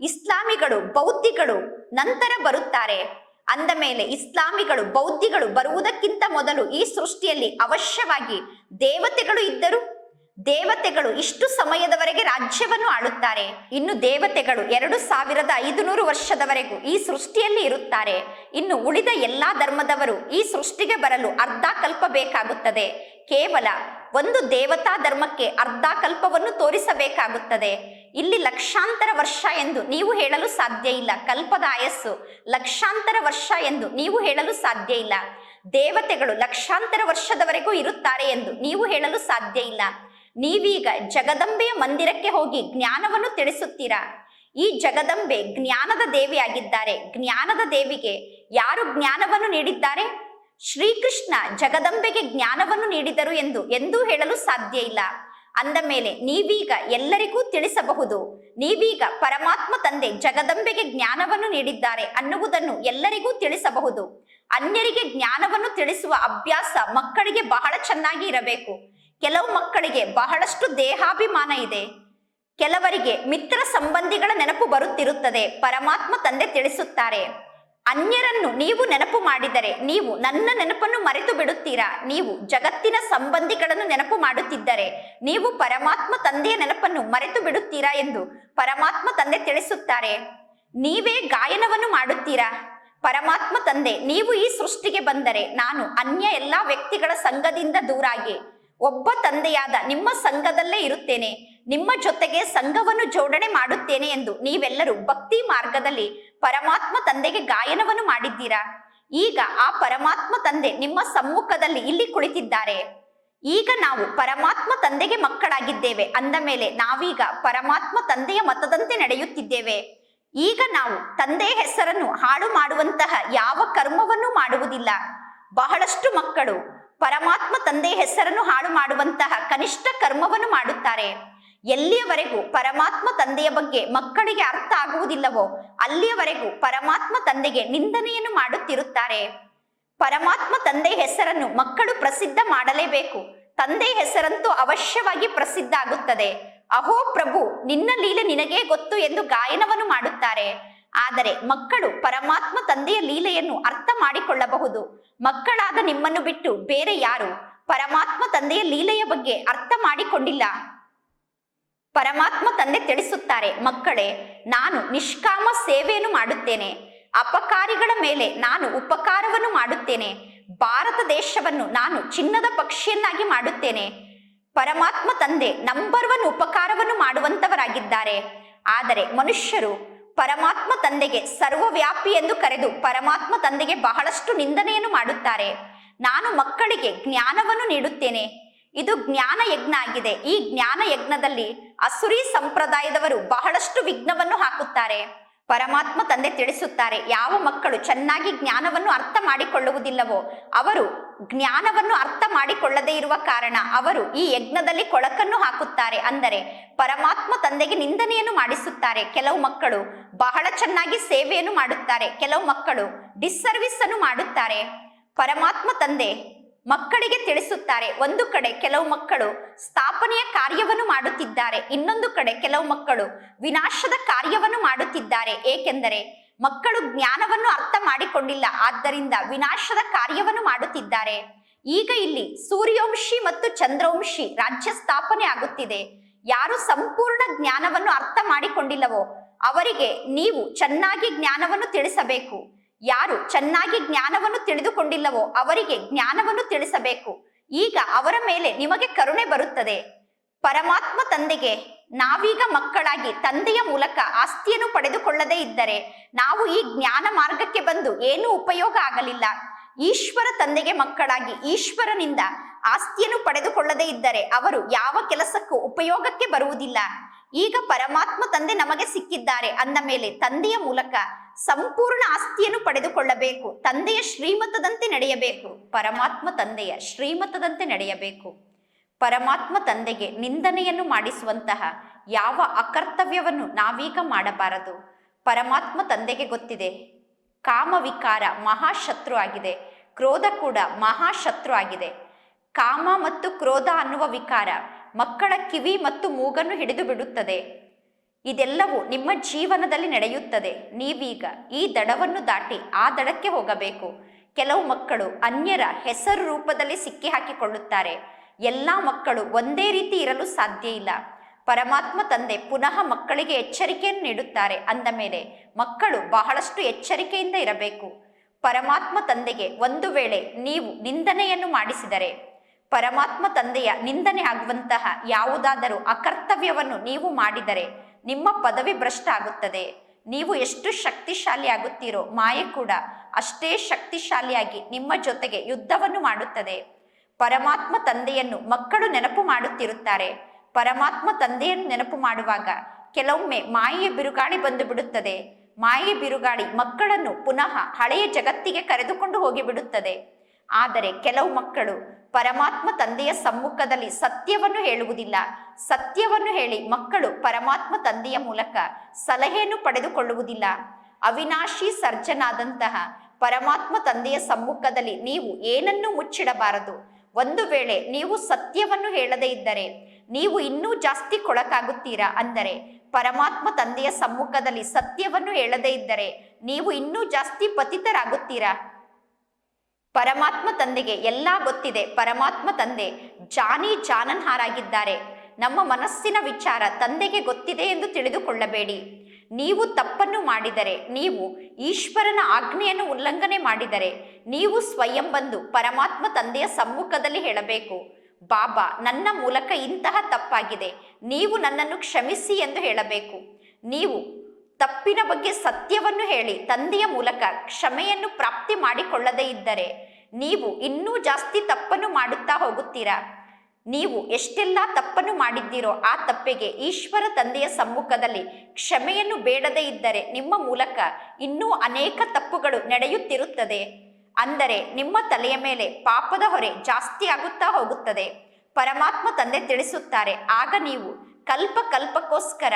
[SPEAKER 1] ಇಸ್ಲಾಮಿಗಳು, ಬೌದ್ಧಿಗಳು ನಂತರ ಬರುತ್ತಾರೆ. ಅಂದ ಮೇಲೆ ಇಸ್ಲಾಮಿಗಳು, ಬೌದ್ಧಿಗಳು ಬರುವುದಕ್ಕಿಂತ ಮೊದಲು ಈ ಸೃಷ್ಟಿಯಲ್ಲಿ ಅವಶ್ಯವಾಗಿ ದೇವತೆಗಳು ಇದ್ದರು? ದೇವತೆಗಳು ಇಷ್ಟು ಸಮಯದವರೆಗೆ ರಾಜ್ಯವನ್ನು ಆಳುತ್ತಾರೆ. ಇನ್ನು ದೇವತೆಗಳು ಎರಡು ಸಾವಿರದ ಐದುನೂರು ವರ್ಷದವರೆಗೂ ಈ ಸೃಷ್ಟಿಯಲ್ಲಿ ಇರುತ್ತಾರೆ. ಇನ್ನು ಉಳಿದ ಎಲ್ಲಾ ಧರ್ಮದವರು ಈ ಸೃಷ್ಟಿಗೆ ಬರಲು ಅರ್ಧ ಕಲ್ಪ ಬೇಕಾಗುತ್ತದೆ. ಕೇವಲ ಒಂದು ದೇವತಾ ಧರ್ಮಕ್ಕೆ ಅರ್ಧ ಕಲ್ಪವನ್ನು ತೋರಿಸಬೇಕಾಗುತ್ತದೆ. ಇಲ್ಲಿ ಲಕ್ಷಾಂತರ ವರ್ಷ ಎಂದು ನೀವು ಹೇಳಲು ಸಾಧ್ಯ ಇಲ್ಲ. ಕಲ್ಪದ ಆಯಸ್ಸು ಲಕ್ಷಾಂತರ ವರ್ಷ ಎಂದು ನೀವು ಹೇಳಲು ಸಾಧ್ಯ ಇಲ್ಲ. ದೇವತೆಗಳು ಲಕ್ಷಾಂತರ ವರ್ಷದವರೆಗೂ ಇರುತ್ತಾರೆ ಎಂದು ನೀವು ಹೇಳಲು ಸಾಧ್ಯ ಇಲ್ಲ. ನೀವೀಗ ಜಗದಂಬೆಯ ಮಂದಿರಕ್ಕೆ ಹೋಗಿ ಜ್ಞಾನವನ್ನು ತಿಳಿಸುತ್ತೀರಾ? ಈ ಜಗದಂಬೆ ಜ್ಞಾನದ ದೇವಿಯಾಗಿದ್ದಾರೆ. ಜ್ಞಾನದ ದೇವಿಗೆ ಯಾರು ಜ್ಞಾನವನ್ನು ನೀಡಿದ್ದಾರೆ? ಶ್ರೀಕೃಷ್ಣ ಜಗದಂಬೆಗೆ ಜ್ಞಾನವನ್ನು ನೀಡಿದರು ಎಂದು ಎಂದೂ ಹೇಳಲು ಸಾಧ್ಯ ಇಲ್ಲ. ಅಂದ ಮೇಲೆ ನೀವೀಗ ಎಲ್ಲರಿಗೂ ತಿಳಿಸಬಹುದು. ನೀವೀಗ ಪರಮಾತ್ಮ ತಂದೆ ಜಗದಂಬೆಗೆ ಜ್ಞಾನವನ್ನು ನೀಡಿದ್ದಾರೆ ಅನ್ನುವುದನ್ನು ಎಲ್ಲರಿಗೂ ತಿಳಿಸಬಹುದು. ಅನ್ಯರಿಗೆ ಜ್ಞಾನವನ್ನು ತಿಳಿಸುವ ಅಭ್ಯಾಸ ಮಕ್ಕಳಿಗೆ ಬಹಳ ಚೆನ್ನಾಗಿ ಇರಬೇಕು. ಕೆಲವು ಮಕ್ಕಳಿಗೆ ಬಹಳಷ್ಟು ದೇಹಾಭಿಮಾನ ಇದೆ. ಕೆಲವರಿಗೆ ಮಿತ್ರ ಸಂಬಂಧಿಗಳ ನೆನಪು ಬರುತ್ತಿರುತ್ತದೆ. ಪರಮಾತ್ಮ ತಂದೆ ತಿಳಿಸುತ್ತಾರೆ. ಅನ್ಯರನ್ನು ನೀವು ನೆನಪು ಮಾಡಿದರೆ ನೀವು ನನ್ನ ನೆನಪನ್ನು ಮರೆತು ಬಿಡುತ್ತೀರಾ? ನೀವು ಜಗತ್ತಿನ ಸಂಬಂಧಿಗಳನ್ನು ನೆನಪು ಮಾಡುತ್ತಿದ್ದರೆ ನೀವು ಪರಮಾತ್ಮ ತಂದೆಯ ನೆನಪನ್ನು ಮರೆತು ಬಿಡುತ್ತೀರಾ ಎಂದು ಪರಮಾತ್ಮ ತಂದೆ ತಿಳಿಸುತ್ತಾರೆ. ನೀವೇ ಗಾಯನವನ್ನು ಮಾಡುತ್ತೀರಾ? ಪರಮಾತ್ಮ ತಂದೆ, ನೀವು ಈ ಸೃಷ್ಟಿಗೆ ಬಂದರೆ ನಾನು ಅನ್ಯ ಎಲ್ಲಾ ವ್ಯಕ್ತಿಗಳ ಸಂಘದಿಂದ ದೂರಾಗಿ ಒಬ್ಬ ತಂದೆಯಾದ ನಿಮ್ಮ ಸಂಘದಲ್ಲೇ ಇರುತ್ತೇನೆ. ನಿಮ್ಮ ಜೊತೆಗೆ ಸಂಘವನ್ನು ಜೋಡಣೆ ಮಾಡುತ್ತೇನೆ ಎಂದು ನೀವೆಲ್ಲರೂ ಭಕ್ತಿ ಮಾರ್ಗದಲ್ಲಿ ಪರಮಾತ್ಮ ತಂದೆಗೆ ಗಾಯನವನ್ನು ಮಾಡಿದ್ದೀರಾ? ಈಗ ಆ ಪರಮಾತ್ಮ ತಂದೆ ನಿಮ್ಮ ಸಮ್ಮುಖದಲ್ಲಿ ಇಲ್ಲಿ ಕುಳಿತಿದ್ದಾರೆ. ಈಗ ನಾವು ಪರಮಾತ್ಮ ತಂದೆಗೆ ಮಕ್ಕಳಾಗಿದ್ದೇವೆ. ಅಂದ ಮೇಲೆ ನಾವೀಗ ಪರಮಾತ್ಮ ತಂದೆಯ ಮತದಂತೆ ನಡೆಯುತ್ತಿದ್ದೇವೆ. ಈಗ ನಾವು ತಂದೆಯ ಹೆಸರನ್ನು ಹಾಳು ಮಾಡುವಂತಹ ಯಾವ ಕರ್ಮವನ್ನು ಮಾಡುವುದಿಲ್ಲ. ಬಹಳಷ್ಟು ಮಕ್ಕಳು ಪರಮಾತ್ಮ ತಂದೆ ಹೆಸರನ್ನು ಹಾಳು ಮಾಡುವಂತಹ ಕನಿಷ್ಠ ಕರ್ಮವನ್ನು ಮಾಡುತ್ತಾರೆ. ಎಲ್ಲಿಯವರೆಗೂ ಪರಮಾತ್ಮ ತಂದೆಯ ಬಗ್ಗೆ ಮಕ್ಕಳಿಗೆ ಅರ್ಥ ಆಗುವುದಿಲ್ಲವೋ, ಅಲ್ಲಿಯವರೆಗೂ ಪರಮಾತ್ಮ ತಂದೆಗೆ ನಿಂದನೆಯನ್ನು ಮಾಡುತ್ತಿರುತ್ತಾರೆ. ಪರಮಾತ್ಮ ತಂದೆ ಹೆಸರನ್ನು ಮಕ್ಕಳು ಪ್ರಸಿದ್ಧ ಮಾಡಲೇಬೇಕು. ತಂದೆ ಹೆಸರಂತೂ ಅವಶ್ಯವಾಗಿ ಪ್ರಸಿದ್ಧ ಆಗುತ್ತದೆ. ಅಹೋ ಪ್ರಭು, ನಿನ್ನ ಲೀಲೆ ನಿನಗೇ ಗೊತ್ತು ಎಂದು ಗಾಯನವನ್ನು ಮಾಡುತ್ತಾರೆ. ಆದರೆ ಮಕ್ಕಳು ಪರಮಾತ್ಮ ತಂದೆಯ ಲೀಲೆಯನ್ನು ಅರ್ಥ ಮಾಡಿಕೊಳ್ಳಬಹುದು. ಮಕ್ಕಳಾದ ನಿಮ್ಮನ್ನು ಬಿಟ್ಟು ಬೇರೆ ಯಾರು ಪರಮಾತ್ಮ ತಂದೆಯ ಲೀಲೆಯ ಬಗ್ಗೆ ಅರ್ಥ ಮಾಡಿಕೊಂಡಿಲ್ಲ? ಪರಮಾತ್ಮ ತಂದೆ ತಿಳಿಸುತ್ತಾರೆ, ಮಕ್ಕಳೇ, ನಾನು ನಿಷ್ಕಾಮ ಸೇವೆಯನ್ನು ಮಾಡುತ್ತೇನೆ. ಅಪಕಾರಿಗಳ ಮೇಲೆ ನಾನು ಉಪಕಾರವನ್ನು ಮಾಡುತ್ತೇನೆ. ಭಾರತ ದೇಶವನ್ನು ನಾನು ಚಿನ್ನದ ಪಕ್ಷಿಯನ್ನಾಗಿ ಮಾಡುತ್ತೇನೆ. ಪರಮಾತ್ಮ ತಂದೆ ನಂಬರ್ ಒನ್ ಉಪಕಾರವನ್ನು ಮಾಡುವಂತವರಾಗಿದ್ದಾರೆ. ಆದರೆ ಮನುಷ್ಯರು ಪರಮಾತ್ಮ ತಂದೆಗೆ, ಸರ್ವವ್ಯಾಪಿ ಎಂದು ಕರೆದು ಪರಮಾತ್ಮ ತಂದೆಗೆ ಬಹಳಷ್ಟು ನಿಂದನೆಯನ್ನು ಮಾಡುತ್ತಾರೆ. ನಾನು ಮಕ್ಕಳಿಗೆ ಜ್ಞಾನವನ್ನು ನೀಡುತ್ತೇನೆ. ಇದು ಜ್ಞಾನ ಯಜ್ಞ ಆಗಿದೆ. ಈ ಜ್ಞಾನ ಯಜ್ಞದಲ್ಲಿ ಅಸುರಿ ಸಂಪ್ರದಾಯದವರು ಬಹಳಷ್ಟು ವಿಘ್ನವನ್ನು ಹಾಕುತ್ತಾರೆ. ಪರಮಾತ್ಮ ತಂದೆ ತಿಳಿಸುತ್ತಾರೆ, ಯಾವ ಮಕ್ಕಳು ಚೆನ್ನಾಗಿ ಜ್ಞಾನವನ್ನು ಅರ್ಥ ಮಾಡಿಕೊಳ್ಳುವುದಿಲ್ಲವೋ ಅವರು ಜ್ಞಾನವನ್ನು ಅರ್ಥ ಮಾಡಿಕೊಳ್ಳದೇ ಇರುವ ಕಾರಣ ಅವರು ಈ ಯಜ್ಞದಲ್ಲಿ ಕೊಳಕನ್ನು ಹಾಕುತ್ತಾರೆ. ಅಂದರೆ ಪರಮಾತ್ಮ ತಂದೆಗೆ ನಿಂದನೆಯನ್ನು ಮಾಡಿಸುತ್ತಾರೆ. ಕೆಲವು ಮಕ್ಕಳು ಬಹಳ ಚೆನ್ನಾಗಿ ಸೇವೆಯನ್ನು ಮಾಡುತ್ತಾರೆ. ಕೆಲವು ಮಕ್ಕಳು ಡಿಸ್ಸರ್ವಿಸ್ ಅನ್ನು ಮಾಡುತ್ತಾರೆ. ಪರಮಾತ್ಮ ತಂದೆ ಮಕ್ಕಳಿಗೆ ತಿಳಿಸುತ್ತಾರೆ. ಒಂದು ಕಡೆ ಕೆಲವು ಮಕ್ಕಳು ಸ್ಥಾಪನೆಯ ಕಾರ್ಯವನ್ನು ಮಾಡುತ್ತಿದ್ದಾರೆ. ಇನ್ನೊಂದು ಕಡೆ ಕೆಲವು ಮಕ್ಕಳು ವಿನಾಶದ ಕಾರ್ಯವನ್ನು ಮಾಡುತ್ತಿದ್ದಾರೆ. ಏಕೆಂದರೆ ಮಕ್ಕಳು ಜ್ಞಾನವನ್ನು ಅರ್ಥ ಮಾಡಿಕೊಂಡಿಲ್ಲ. ಆದ್ದರಿಂದ ವಿನಾಶದ ಕಾರ್ಯವನ್ನು ಮಾಡುತ್ತಿದ್ದಾರೆ. ಈಗ ಇಲ್ಲಿ ಸೂರ್ಯವಂಶಿ ಮತ್ತು ಚಂದ್ರವಂಶಿ ರಾಜ್ಯ ಸ್ಥಾಪನೆ ಆಗುತ್ತಿದೆ. ಯಾರು ಸಂಪೂರ್ಣ ಜ್ಞಾನವನ್ನು ಅರ್ಥ ಮಾಡಿಕೊಂಡಿಲ್ಲವೋ ಅವರಿಗೆ ನೀವು ಚೆನ್ನಾಗಿ ಜ್ಞಾನವನ್ನು ತಿಳಿಸಬೇಕು. ಯಾರು ಚೆನ್ನಾಗಿ ಜ್ಞಾನವನ್ನು ತಿಳಿದುಕೊಂಡಿಲ್ಲವೋ ಅವರಿಗೆ ಜ್ಞಾನವನ್ನು ತಿಳಿಸಬೇಕು. ಈಗ ಅವರ ಮೇಲೆ ನಿಮಗೆ ಕರುಣೆ ಬರುತ್ತದೆ. ಪರಮಾತ್ಮ ತಂದೆಗೆ ನಾವೀಗ ಮಕ್ಕಳಾಗಿ ತಂದೆಯ ಮೂಲಕ ಆಸ್ತಿಯನ್ನು ಪಡೆದುಕೊಳ್ಳದೇ ಇದ್ದರೆ ನಾವು ಈ ಜ್ಞಾನ ಮಾರ್ಗಕ್ಕೆ ಬಂದು ಏನೂ ಉಪಯೋಗ ಆಗಲಿಲ್ಲ. ಈಶ್ವರ ತಂದೆಗೆ ಮಕ್ಕಳಾಗಿ ಈಶ್ವರನಿಂದ ಆಸ್ತಿಯನ್ನು ಪಡೆದುಕೊಳ್ಳದೇ ಇದ್ದರೆ ಅವರು ಯಾವ ಕೆಲಸಕ್ಕೂ ಉಪಯೋಗಕ್ಕೆ ಬರುವುದಿಲ್ಲ. ಈಗ ಪರಮಾತ್ಮ ತಂದೆ ನಮಗೆ ಸಿಕ್ಕಿದ್ದಾರೆ ಅಂದ ಮೇಲೆ ತಂದೆಯ ಮೂಲಕ ಸಂಪೂರ್ಣ ಆಸ್ತಿಯನ್ನು ಪಡೆದುಕೊಳ್ಳಬೇಕು. ತಂದೆಯ ಶ್ರೀಮತದಂತೆ ನಡೆಯಬೇಕು. ಪರಮಾತ್ಮ ತಂದೆಯ ಶ್ರೀಮತದಂತೆ ನಡೆಯಬೇಕು. ಪರಮಾತ್ಮ ತಂದೆಗೆ ನಿಂದನೆಯನ್ನು ಮಾಡಿಸುವಂತಹ ಯಾವ ಅಕರ್ತವ್ಯವನ್ನು ನಾವೀಗ ಮಾಡಬಾರದು. ಪರಮಾತ್ಮ ತಂದೆಗೆ ಗೊತ್ತಿದೆ. ಕಾಮ ವಿಕಾರ ಮಹಾಶತ್ರು ಆಗಿದೆ. ಕ್ರೋಧ ಕೂಡ ಮಹಾಶತ್ರು ಆಗಿದೆ. ಕಾಮ ಮತ್ತು ಕ್ರೋಧ ಅನ್ನುವ ವಿಕಾರ ಮಕ್ಕಳ ಕಿವಿ ಮತ್ತು ಮೂಗನ್ನು ಹಿಡಿದು ಬಿಡುತ್ತದೆ. ಇದೆಲ್ಲವೂ ನಿಮ್ಮ ಜೀವನದಲ್ಲಿ ನಡೆಯುತ್ತದೆ. ನೀವೀಗ ಈ ದಡವನ್ನು ದಾಟಿ ಆ ದಡಕ್ಕೆ ಹೋಗಬೇಕು. ಕೆಲವು ಮಕ್ಕಳು ಅನ್ಯರ ಹೆಸರು ರೂಪದಲ್ಲಿ ಸಿಕ್ಕಿ ಹಾಕಿಕೊಳ್ಳುತ್ತಾರೆ ಎಲ್ಲ ಮಕ್ಕಳು ಒಂದೇ ರೀತಿ ಇರಲು ಸಾಧ್ಯ ಇಲ್ಲ. ಪರಮಾತ್ಮ ತಂದೆ ಪುನಃ ಮಕ್ಕಳಿಗೆ ಎಚ್ಚರಿಕೆಯನ್ನು ನೀಡುತ್ತಾರೆ. ಅಂದ ಮೇಲೆ ಮಕ್ಕಳು ಬಹಳಷ್ಟು ಎಚ್ಚರಿಕೆಯಿಂದ ಇರಬೇಕು. ಪರಮಾತ್ಮ ತಂದೆಗೆ ಒಂದು ವೇಳೆ ನೀವು ನಿಂದನೆಯನ್ನು ಮಾಡಿಸಿದರೆ ಪರಮಾತ್ಮ ತಂದೆಯ ನಿಂದನೆ ಆಗುವಂತಹ ಯಾವುದಾದರೂ ಅಕರ್ತವ್ಯವನ್ನು ನೀವು ಮಾಡಿದರೆ ನಿಮ್ಮ ಪದವಿ ಭ್ರಷ್ಟ ಆಗುತ್ತದೆ. ನೀವು ಎಷ್ಟು ಶಕ್ತಿಶಾಲಿ ಆಗುತ್ತೀರೋ ಮಾಯೆ ಕೂಡ ಅಷ್ಟೇ ಶಕ್ತಿಶಾಲಿಯಾಗಿ ನಿಮ್ಮ ಜೊತೆಗೆ ಯುದ್ಧವನ್ನು ಮಾಡುತ್ತದೆ. ಪರಮಾತ್ಮ ತಂದೆಯನ್ನು ಮಕ್ಕಳು ನೆನಪು ಮಾಡುತ್ತಿರುತ್ತಾರೆ. ಪರಮಾತ್ಮ ತಂದೆಯನ್ನು ನೆನಪು ಮಾಡುವಾಗ ಕೆಲವೊಮ್ಮೆ ಮಾಯೆಯ ಬಿರುಗಾಳಿ ಬಂದು ಬಿಡುತ್ತದೆ. ಮಾಯೆ ಬಿರುಗಾಳಿ ಮಕ್ಕಳನ್ನು ಪುನಃ ಹಳೆಯ ಜಗತ್ತಿಗೆ ಕರೆದುಕೊಂಡು ಹೋಗಿಬಿಡುತ್ತದೆ ಆದರೆ ಕೆಲವು ಮಕ್ಕಳು ಪರಮಾತ್ಮ ತಂದೆಯ ಸಮ್ಮುಖದಲ್ಲಿ ಸತ್ಯವನ್ನು ಹೇಳುವುದಿಲ್ಲ. ಸತ್ಯವನ್ನು ಹೇಳಿ ಮಕ್ಕಳು ಪರಮಾತ್ಮ ತಂದೆಯ ಮೂಲಕ ಸಲಹೆಯನ್ನು ಪಡೆದುಕೊಳ್ಳುವುದಿಲ್ಲ. ಅವಿನಾಶಿ ಸರ್ಜನಾದಂತಹ ಪರಮಾತ್ಮ ತಂದೆಯ ಸಮ್ಮುಖದಲ್ಲಿ ನೀವು ಏನನ್ನೂ ಮುಚ್ಚಿಡಬಾರದು. ಒಂದು ವೇಳೆ ನೀವು ಸತ್ಯವನ್ನು ಹೇಳದೇ ಇದ್ದರೆ, ನೀವು ಇನ್ನೂ ಜಾಸ್ತಿ ಕೊಳಕಾಗುತ್ತೀರಾ ಅಂದರೆ, ಪರಮಾತ್ಮ ತಂದೆಯ ಸಮ್ಮುಖದಲ್ಲಿ ಸತ್ಯವನ್ನು ಹೇಳದೇ ಇದ್ದರೆ, ನೀವು ಇನ್ನೂ ಜಾಸ್ತಿ ಪತಿತರಾಗುತ್ತೀರಾ? ಪರಮಾತ್ಮ ತಂದೆಗೆ ಎಲ್ಲ ಗೊತ್ತಿದೆ. ಪರಮಾತ್ಮ ತಂದೆ ಜಾನಿ ಜಾನನ್ಹಾರಾಗಿದ್ದಾರೆ. ನಮ್ಮ ಮನಸ್ಸಿನ ವಿಚಾರ ತಂದೆಗೆ ಗೊತ್ತಿದೆ ಎಂದು ತಿಳಿದುಕೊಳ್ಳಬೇಡಿ. ನೀವು ತಪ್ಪನ್ನು ಮಾಡಿದರೆ, ನೀವು ಈಶ್ವರನ ಆಜ್ಞೆಯನ್ನು ಉಲ್ಲಂಘನೆ ಮಾಡಿದರೆ, ನೀವು ಸ್ವಯಂ ಬಂದು ಪರಮಾತ್ಮ ತಂದೆಯ ಸಮ್ಮುಖದಲ್ಲಿ ಹೇಳಬೇಕು, ಬಾಬಾ, ನನ್ನ ಮೂಲಕ ಇಂತಹ ತಪ್ಪಾಗಿದೆ. ನೀವು ನನ್ನನ್ನು ಕ್ಷಮಿಸಿ ಎಂದು ಹೇಳಬೇಕು. ನೀವು ತಪ್ಪಿನ ಬಗ್ಗೆ ಸತ್ಯವನ್ನು ಹೇಳಿ, ತಂದೆಯ ಮೂಲಕ ಕ್ಷಮೆಯನ್ನು ಪ್ರಾಪ್ತಿ ಮಾಡಿಕೊಳ್ಳದೇ ಇದ್ದರೆ ನೀವು ಇನ್ನೂ ಜಾಸ್ತಿ ತಪ್ಪನ್ನು ಮಾಡುತ್ತಾ ಹೋಗುತ್ತೀರಾ? ನೀವು ಎಷ್ಟೆಲ್ಲ ತಪ್ಪನ್ನು ಮಾಡಿದ್ದೀರೋ ಆ ತಪ್ಪಿಗೆ ಈಶ್ವರ ತಂದೆಯ ಸಮ್ಮುಖದಲ್ಲಿ ಕ್ಷಮೆಯನ್ನು ಬೇಡದೇ ಇದ್ದರೆ ನಿಮ್ಮ ಮೂಲಕ ಇನ್ನೂ ಅನೇಕ ತಪ್ಪುಗಳು ನಡೆಯುತ್ತಿರುತ್ತದೆ. ಅಂದರೆ ನಿಮ್ಮ ತಲೆಯ ಮೇಲೆ ಪಾಪದ ಹೊರೆ ಜಾಸ್ತಿ ಆಗುತ್ತಾ ಹೋಗುತ್ತದೆ. ಪರಮಾತ್ಮ ತಂದೆ ತಿಳಿಸುತ್ತಾರೆ, ಆಗ ನೀವು ಕಲ್ಪ ಕಲ್ಪಕ್ಕೋಸ್ಕರ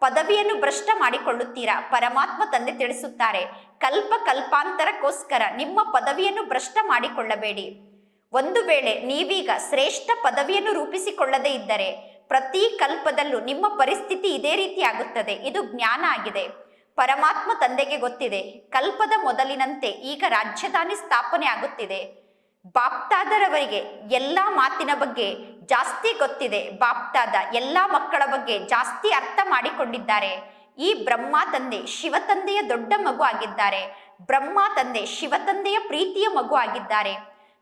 [SPEAKER 1] ಪದವಿಯನ್ನು ಭ್ರಷ್ಟ ಮಾಡಿಕೊಳ್ಳುತ್ತೀರಾ? ಪರಮಾತ್ಮ ತಂದೆ ತಿಳಿಸುತ್ತಾರೆ, ಕಲ್ಪ ಕಲ್ಪಾಂತರಕ್ಕೋಸ್ಕರ ನಿಮ್ಮ ಪದವಿಯನ್ನು ಭ್ರಷ್ಟ ಮಾಡಿಕೊಳ್ಳಬೇಡಿ. ಒಂದು ವೇಳೆ ನೀವೀಗ ಶ್ರೇಷ್ಠ ಪದವಿಯನ್ನು ರೂಪಿಸಿಕೊಳ್ಳದೇ ಇದ್ದರೆ, ಪ್ರತಿ ಕಲ್ಪದಲ್ಲೂ ನಿಮ್ಮ ಪರಿಸ್ಥಿತಿ ಇದೇ ರೀತಿ ಆಗುತ್ತದೆ. ಇದು ಜ್ಞಾನ ಆಗಿದೆ. ಪರಮಾತ್ಮ ತಂದೆಗೆ ಗೊತ್ತಿದೆ, ಕಲ್ಪದ ಮೊದಲಿನಂತೆ ಈಗ ರಾಜಧಾನಿ ಸ್ಥಾಪನೆ ಆಗುತ್ತಿದೆ. ಬಾಪ್ತಾದರವರಿಗೆ ಎಲ್ಲ ಮಾತಿನ ಬಗ್ಗೆ ಜಾಸ್ತಿ ಗೊತ್ತಿದೆ. ಬಾಪ್ತಾದ ಎಲ್ಲ ಮಕ್ಕಳ ಬಗ್ಗೆ ಜಾಸ್ತಿ ಅರ್ಥ ಮಾಡಿಕೊಂಡಿದ್ದಾರೆ. ಈ ಬ್ರಹ್ಮ ತಂದೆ ಶಿವ ತಂದೆಯ ದೊಡ್ಡ ಮಗು ಆಗಿದ್ದಾರೆ. ಬ್ರಹ್ಮ ತಂದೆ ಶಿವ ತಂದೆಯ ಪ್ರೀತಿಯ ಮಗು ಆಗಿದ್ದಾರೆ.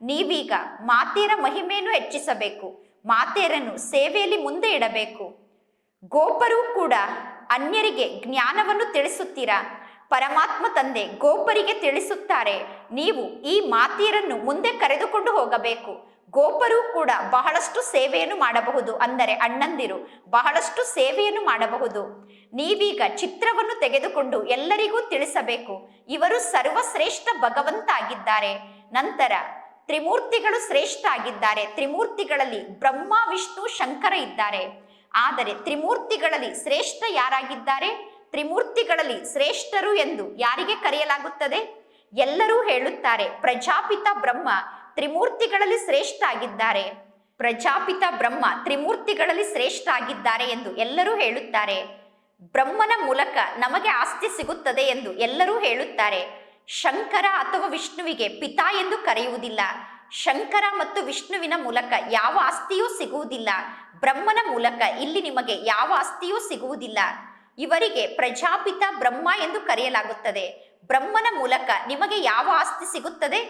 [SPEAKER 1] ನೀವೀಗ ಮಾತೆಯರ ಮಹಿಮೆಯನ್ನು ಹೆಚ್ಚಿಸಬೇಕು. ಮಾತೇರನ್ನು ಸೇವೆಯಲ್ಲಿ ಮುಂದೆ ಇಡಬೇಕು. ಗೋಪರು ಕೂಡ ಅನ್ಯರಿಗೆ ಜ್ಞಾನವನ್ನು ತಿಳಿಸುತ್ತೀರಾ? ಪರಮಾತ್ಮ ತಂದೆ ಗೋಪರಿಗೆ ತಿಳಿಸುತ್ತಾರೆ, ನೀವು ಈ ಮಾತಿಯರನ್ನು ಮುಂದೆ ಕರೆದುಕೊಂಡು ಹೋಗಬೇಕು. ಗೋಪರು ಕೂಡ ಬಹಳಷ್ಟು ಸೇವೆಯನ್ನು ಮಾಡಬಹುದು ಅಂದರೆ ಅಣ್ಣಂದಿರು ಬಹಳಷ್ಟು ಸೇವೆಯನ್ನು ಮಾಡಬಹುದು. ನೀವೀಗ ಚಿತ್ರವನ್ನು ತೆಗೆದುಕೊಂಡು ಎಲ್ಲರಿಗೂ ತಿಳಿಸಬೇಕು. ಇವರು ಸರ್ವಶ್ರೇಷ್ಠ ಭಗವಂತ ಆಗಿದ್ದಾರೆ ನಂತರ ತ್ರಿಮೂರ್ತಿಗಳು ಶ್ರೇಷ್ಠ ಆಗಿದ್ದಾರೆ. ತ್ರಿಮೂರ್ತಿಗಳಲ್ಲಿ ಬ್ರಹ್ಮ, ವಿಷ್ಣು, ಶಂಕರ ಇದ್ದಾರೆ. ಆದರೆ ತ್ರಿಮೂರ್ತಿಗಳಲ್ಲಿ ಶ್ರೇಷ್ಠ ಯಾರಾಗಿದ್ದಾರೆ? ತ್ರಿಮೂರ್ತಿಗಳಲ್ಲಿ ಶ್ರೇಷ್ಠರು ಎಂದು ಯಾರಿಗೆ ಕರೆಯಲಾಗುತ್ತದೆ? ಎಲ್ಲರೂ ಹೇಳುತ್ತಾರೆ, ಪ್ರಜಾಪಿತ ಬ್ರಹ್ಮ ತ್ರಿಮೂರ್ತಿಗಳಲ್ಲಿ ಶ್ರೇಷ್ಠ ಆಗಿದ್ದಾರೆ. ಪ್ರಜಾಪಿತ ಬ್ರಹ್ಮ ತ್ರಿಮೂರ್ತಿಗಳಲ್ಲಿ ಶ್ರೇಷ್ಠ ಆಗಿದ್ದಾರೆ ಎಂದು ಎಲ್ಲರೂ ಹೇಳುತ್ತಾರೆ. ಬ್ರಹ್ಮನ ಮೂಲಕ ನಮಗೆ ಆಸ್ತಿ ಸಿಗುತ್ತದೆ ಎಂದು ಎಲ್ಲರೂ ಹೇಳುತ್ತಾರೆ. ಶಂಕರ ಅಥವಾ ವಿಷ್ಣುವಿಗೆ ಪಿತಾ ಎಂದು ಕರೆಯುವುದಿಲ್ಲ. ಶಂಕರ ಮತ್ತು ವಿಷ್ಣುವಿನ ಮೂಲಕ ಯಾವ ಆಸ್ತಿಯೂ ಸಿಗುವುದಿಲ್ಲ. ಬ್ರಹ್ಮನ ಮೂಲಕ ಇಲ್ಲಿ ನಿಮಗೆ ಯಾವ ಆಸ್ತಿಯೂ ಸಿಗುವುದಿಲ್ಲ. ಇವರಿಗೆ ಪ್ರಜಾಪಿತ ಬ್ರಹ್ಮ ಎಂದು ಕರೆಯಲಾಗುತ್ತದೆ. ಬ್ರಹ್ಮನ ಮೂಲಕ ನಿಮಗೆ ಯಾವ ಆಸ್ತಿ ಸಿಗುತ್ತದೆ?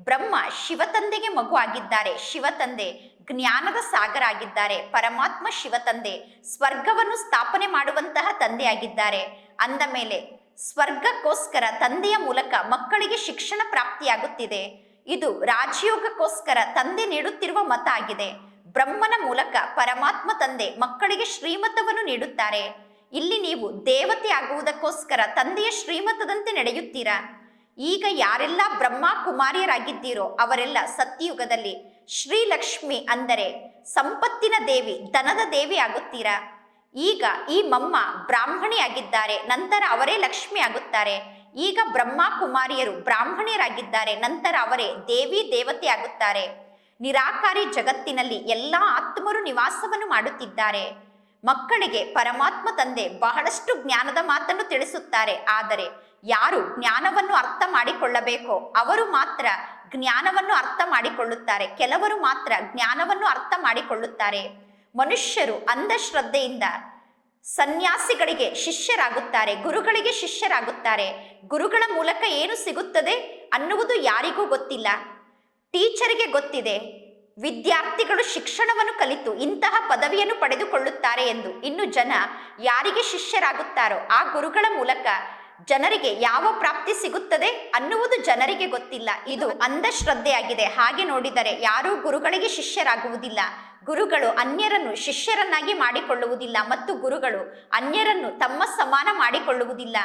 [SPEAKER 1] ಬ್ರಹ್ಮ ಶಿವತಂದೆಗೆ ಮಗು ಆಗಿದ್ದಾರೆ ಶಿವತಂದೆ ಜ್ಞಾನದ ಸಾಗರ ಆಗಿದ್ದಾರೆ ಪರಮಾತ್ಮ ಶಿವತಂದೆ ಸ್ವರ್ಗವನ್ನು ಸ್ಥಾಪನೆ ಮಾಡುವಂತಹ ತಂದೆಯಾಗಿದ್ದಾರೆ. ಅಂದ ಮೇಲೆ ಸ್ವರ್ಗಕ್ಕೋಸ್ಕರ ತಂದೆಯ ಮೂಲಕ ಮಕ್ಕಳಿಗೆ ಶಿಕ್ಷಣ ಪ್ರಾಪ್ತಿಯಾಗುತ್ತಿದೆ. ಇದು ರಾಜಯೋಗಕ್ಕೋಸ್ಕರ ತಂದೆ ನೀಡುತ್ತಿರುವ ಮತ ಆಗಿದೆ. ಬ್ರಹ್ಮನ ಮೂಲಕ ಪರಮಾತ್ಮ ತಂದೆ ಮಕ್ಕಳಿಗೆ ಶ್ರೀಮತವನ್ನು ನೀಡುತ್ತಾರೆ. ಇಲ್ಲಿ ನೀವು ದೇವತೆ ಆಗುವುದಕ್ಕೋಸ್ಕರ ತಂದೆಯ ಶ್ರೀಮತದಂತೆ ನಡೆಯುತ್ತೀರಾ? ಈಗ ಯಾರೆಲ್ಲ ಬ್ರಹ್ಮ ಕುಮಾರಿಯರಾಗಿದ್ದೀರೋ ಅವರೆಲ್ಲ ಸತ್ಯಯುಗದಲ್ಲಿ ಶ್ರೀಲಕ್ಷ್ಮಿ ಅಂದರೆ ಸಂಪತ್ತಿನ ದೇವಿ, ಧನದ ದೇವಿ ಆಗುತ್ತೀರಾ? ಈಗ ಈ ಮಮ್ಮ ಬ್ರಾಹ್ಮಣಿಯಾಗಿದ್ದಾರೆ, ನಂತರ ಅವರೇ ಲಕ್ಷ್ಮಿ ಆಗುತ್ತಾರೆ. ಈಗ ಬ್ರಹ್ಮ ಕುಮಾರಿಯರು ಬ್ರಾಹ್ಮಣಿಯರಾಗಿದ್ದಾರೆ, ನಂತರ ಅವರೇ ದೇವಿ ದೇವತೆ ಆಗುತ್ತಾರೆ. ನಿರಾಕಾರಿ ಜಗತ್ತಿನಲ್ಲಿ ಎಲ್ಲ ಆತ್ಮರು ನಿವಾಸವನ್ನು ಮಾಡುತ್ತಿದ್ದಾರೆ. ಮಕ್ಕಳಿಗೆ ಪರಮಾತ್ಮ ತಂದೆ ಬಹಳಷ್ಟು ಜ್ಞಾನದ ಮಾತನ್ನು ತಿಳಿಸುತ್ತಾರೆ. ಆದರೆ ಯಾರು ಜ್ಞಾನವನ್ನು ಅರ್ಥ ಮಾಡಿಕೊಳ್ಳಬೇಕೋ ಅವರು ಮಾತ್ರ ಜ್ಞಾನವನ್ನು ಅರ್ಥ ಮಾಡಿಕೊಳ್ಳುತ್ತಾರೆ. ಕೆಲವರು ಮಾತ್ರ ಜ್ಞಾನವನ್ನು ಅರ್ಥ ಮಾಡಿಕೊಳ್ಳುತ್ತಾರೆ. ಮನುಷ್ಯರು ಅಂಧಶ್ರದ್ಧೆಯಿಂದ ಸನ್ಯಾಸಿಗಳಿಗೆ ಶಿಷ್ಯರಾಗುತ್ತಾರೆ, ಗುರುಗಳಿಗೆ ಶಿಷ್ಯರಾಗುತ್ತಾರೆ. ಗುರುಗಳ ಮೂಲಕ ಏನು ಸಿಗುತ್ತದೆ ಅನ್ನುವುದು ಯಾರಿಗೂ ಗೊತ್ತಿಲ್ಲ. ಟೀಚರಿಗೆ ಗೊತ್ತಿದೆ ವಿದ್ಯಾರ್ಥಿಗಳು ಶಿಕ್ಷಣವನ್ನು ಕಲಿತು ಇಂತಹ ಪದವಿಯನ್ನು ಪಡೆದುಕೊಳ್ಳುತ್ತಾರೆ ಎಂದು ಇನ್ನು ಜನ ಯಾರಿಗೆ ಶಿಷ್ಯರಾಗುತ್ತಾರೋ ಆ ಗುರುಗಳ ಮೂಲಕ ಜನರಿಗೆ ಯಾವ ಪ್ರಾಪ್ತಿ ಸಿಗುತ್ತದೆ ಅನ್ನುವುದು ಜನರಿಗೆ ಗೊತ್ತಿಲ್ಲ. ಇದು ಅಂಧಶ್ರದ್ಧೆಯಾಗಿದೆ. ಹಾಗೆ ನೋಡಿದರೆ ಯಾರೂ ಗುರುಗಳಿಗೆ ಶಿಷ್ಯರಾಗುವುದಿಲ್ಲ. ಗುರುಗಳು ಅನ್ಯರನ್ನು ಶಿಷ್ಯರನ್ನಾಗಿ ಮಾಡಿಕೊಳ್ಳುವುದಿಲ್ಲ ಮತ್ತು ಗುರುಗಳು ಅನ್ಯರನ್ನು ತಮ್ಮ ಸಮಾನ ಮಾಡಿಕೊಳ್ಳುವುದಿಲ್ಲ.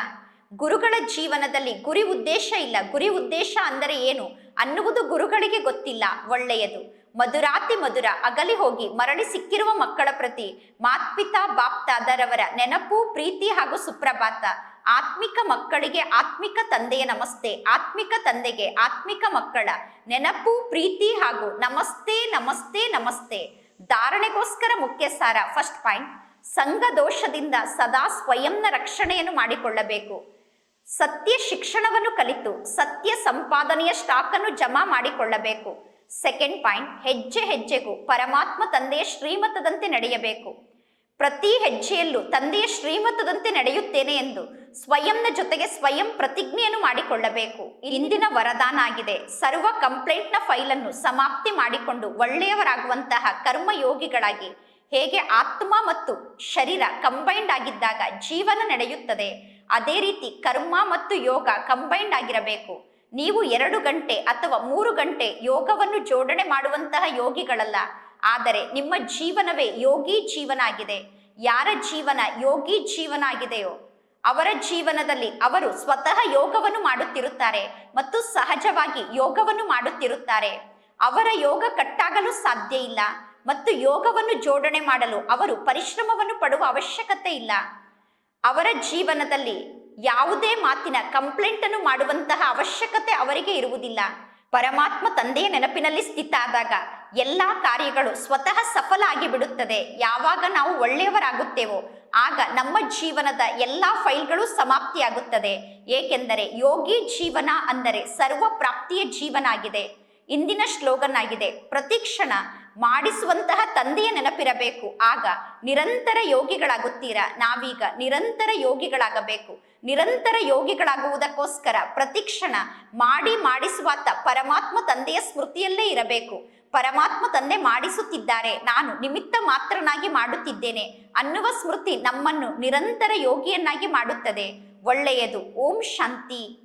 [SPEAKER 1] ಗುರುಗಳ ಜೀವನದಲ್ಲಿ ಗುರಿ ಉದ್ದೇಶ ಇಲ್ಲ. ಗುರಿ ಉದ್ದೇಶ ಅಂದರೆ ಏನು ಅನ್ನುವುದು ಗುರುಗಳಿಗೆ ಗೊತ್ತಿಲ್ಲ. ಒಳ್ಳೆಯದು. ಮಧುರಾತಿ ಮಧುರ ಅಗಲಿ ಹೋಗಿ ಮರಳಿ ಸಿಕ್ಕಿರುವ ಮಕ್ಕಳ ಪ್ರತಿ ಮಾತ್ಪಿತಾ ಬಾಪ್ತಾದರವರ ನೆನಪು, ಪ್ರೀತಿ ಹಾಗೂ ಸುಪ್ರಭಾತ. ಆತ್ಮಿಕ ಮಕ್ಕಳಿಗೆ ಆತ್ಮಿಕ ತಂದೆಯ ನಮಸ್ತೆ, ಆತ್ಮಿಕ ತಂದೆಗೆ ಆತ್ಮಿಕ ಮಕ್ಕಳ ನೆನಪು, ಪ್ರೀತಿ ಹಾಗೂ ನಮಸ್ತೆ ನಮಸ್ತೆ ನಮಸ್ತೆ. ಧಾರಣೆಗೋಸ್ಕರ ಮುಖ್ಯ ಸಾರ ಫಸ್ಟ್ ಪಾಯಿಂಟ್. ಸಂಘ ದೋಷದಿಂದ ಸದಾ ಸ್ವಯಂನ ರಕ್ಷಣೆಯನ್ನು ಮಾಡಿಕೊಳ್ಳಬೇಕು. ಸತ್ಯ ಶಿಕ್ಷಣವನ್ನು ಕಲಿತು, ಸತ್ಯ ಸಂಪಾದನೆಯ ಸ್ಟಾಕ್ ಅನ್ನು ಜಮಾ ಮಾಡಿಕೊಳ್ಳಬೇಕು. ಸೆಕೆಂಡ್ ಪಾಯಿಂಟ್ ಹೆಜ್ಜೆ ಹೆಜ್ಜೆಗೂ ಪರಮಾತ್ಮ ತಂದೆಯ ಶ್ರೀಮತದಂತೆ ನಡೆಯಬೇಕು. ಪ್ರತಿ ಹೆಜ್ಜೆಯಲ್ಲೂ ತಂದೆಯ ಶ್ರೀಮತದಂತೆ ನಡೆಯುತ್ತೇನೆ ಎಂದು ಸ್ವಯಂನ ಜೊತೆಗೆ ಸ್ವಯಂ ಪ್ರತಿಜ್ಞೆಯನ್ನು ಮಾಡಿಕೊಳ್ಳಬೇಕು. ಇಂದಿನ ವರದಾನ ಆಗಿದೆ. ಸರ್ವ ಕಂಪ್ಲೇಂಟ್ನ ಫೈಲನ್ನು ಸಮಾಪ್ತಿ ಮಾಡಿಕೊಂಡು ಒಳ್ಳೆಯವರಾಗುವಂತಹ ಕರ್ಮಯೋಗಿಗಳಾಗಿ, ಹೇಗೆ ಆತ್ಮ ಮತ್ತು ಶರೀರ ಕಂಬೈಂಡ್ ಆಗಿದ್ದಾಗ ಜೀವನ ನಡೆಯುತ್ತದೆ. ಅದೇ ರೀತಿ ಕರ್ಮ ಮತ್ತು ಯೋಗ ಕಂಬೈಂಡ್ ಆಗಿರಬೇಕು. ನೀವು ಎರಡು ಗಂಟೆ ಅಥವಾ ಮೂರು ಗಂಟೆ ಯೋಗವನ್ನು ಜೋಡಣೆ ಮಾಡುವಂತಹ ಯೋಗಿಗಳಲ್ಲ. ಆದರೆ ನಿಮ್ಮ ಜೀವನವೇ ಯೋಗಿ ಜೀವನ ಆಗಿದೆ ಯಾರ ಜೀವನ ಯೋಗಿ ಜೀವನ ಆಗಿದೆಯೋ ಅವರ ಜೀವನದಲ್ಲಿ ಅವರು ಸ್ವತಃ ಯೋಗವನ್ನು ಮಾಡುತ್ತಿರುತ್ತಾರೆ ಮತ್ತು ಸಹಜವಾಗಿ ಯೋಗವನ್ನು ಮಾಡುತ್ತಿರುತ್ತಾರೆ. ಅವರ ಯೋಗ ಕಟ್ಟಾಗಲು ಸಾಧ್ಯ ಇಲ್ಲ ಮತ್ತು ಯೋಗವನ್ನು ಜೋಡಣೆ ಮಾಡಲು ಅವರು ಪರಿಶ್ರಮವನ್ನು ಪಡುವ ಅವಶ್ಯಕತೆ ಇಲ್ಲ. ಅವರ ಜೀವನದಲ್ಲಿ ಯಾವುದೇ ಮಾತಿನ ಕಂಪ್ಲೇಂಟ್ ಅನ್ನು ಮಾಡುವಂತಹ ಅವಶ್ಯಕತೆ ಅವರಿಗೆ ಇರುವುದಿಲ್ಲ. ಪರಮಾತ್ಮ ತಂದೆಯ ನೆನಪಿನಲ್ಲಿ ಸ್ಥಿತ ಆದಾಗ ಎಲ್ಲಾ ಕಾರ್ಯಗಳು ಸ್ವತಃ ಸಫಲ ಆಗಿ ಬಿಡುತ್ತದೆ ಯಾವಾಗ ನಾವು ಒಳ್ಳೆಯವರಾಗುತ್ತೇವೋ, ಆಗ ನಮ್ಮ ಜೀವನದ ಎಲ್ಲ ಫೈಲ್ಗಳು ಸಮಾಪ್ತಿಯಾಗುತ್ತದೆ. ಏಕೆಂದರೆ ಯೋಗಿ ಜೀವನ ಅಂದರೆ ಸರ್ವ ಪ್ರಾಪ್ತಿಯ ಜೀವನ ಆಗಿದೆ ಇಂದಿನ ಸ್ಲೋಗನ್ ಆಗಿದೆ ಪ್ರತಿ ಕ್ಷಣ ಮಾಡಿಸುವಂತಹ ತಂದೆಯ ನೆನಪಿರಬೇಕು. ಆಗ ನಿರಂತರ ಯೋಗಿಗಳಾಗುತ್ತೀರಾ. ನಾವೀಗ ನಿರಂತರ ಯೋಗಿಗಳಾಗಬೇಕು. ನಿರಂತರ ಯೋಗಿಗಳಾಗುವುದಕ್ಕೋಸ್ಕರ ಪ್ರತಿಕ್ಷಣ ಮಾಡಿ ಮಾಡಿಸುವಾತ ಪರಮಾತ್ಮ ತಂದೆಯ ಸ್ಮೃತಿಯಲ್ಲೇ ಇರಬೇಕು. ಪರಮಾತ್ಮ ತಂದೆ ಮಾಡಿಸುತ್ತಿದ್ದಾರೆ. ನಾನು ನಿಮಿತ್ತ ಮಾತ್ರನಾಗಿ ಮಾಡುತ್ತಿದ್ದೇನೆ ಅನ್ನುವ ಸ್ಮೃತಿ ನಮ್ಮನ್ನು ನಿರಂತರ ಯೋಗಿಯನ್ನಾಗಿ ಮಾಡುತ್ತದೆ. ಒಳ್ಳೆಯದು. ಓಂ ಶಾಂತಿ.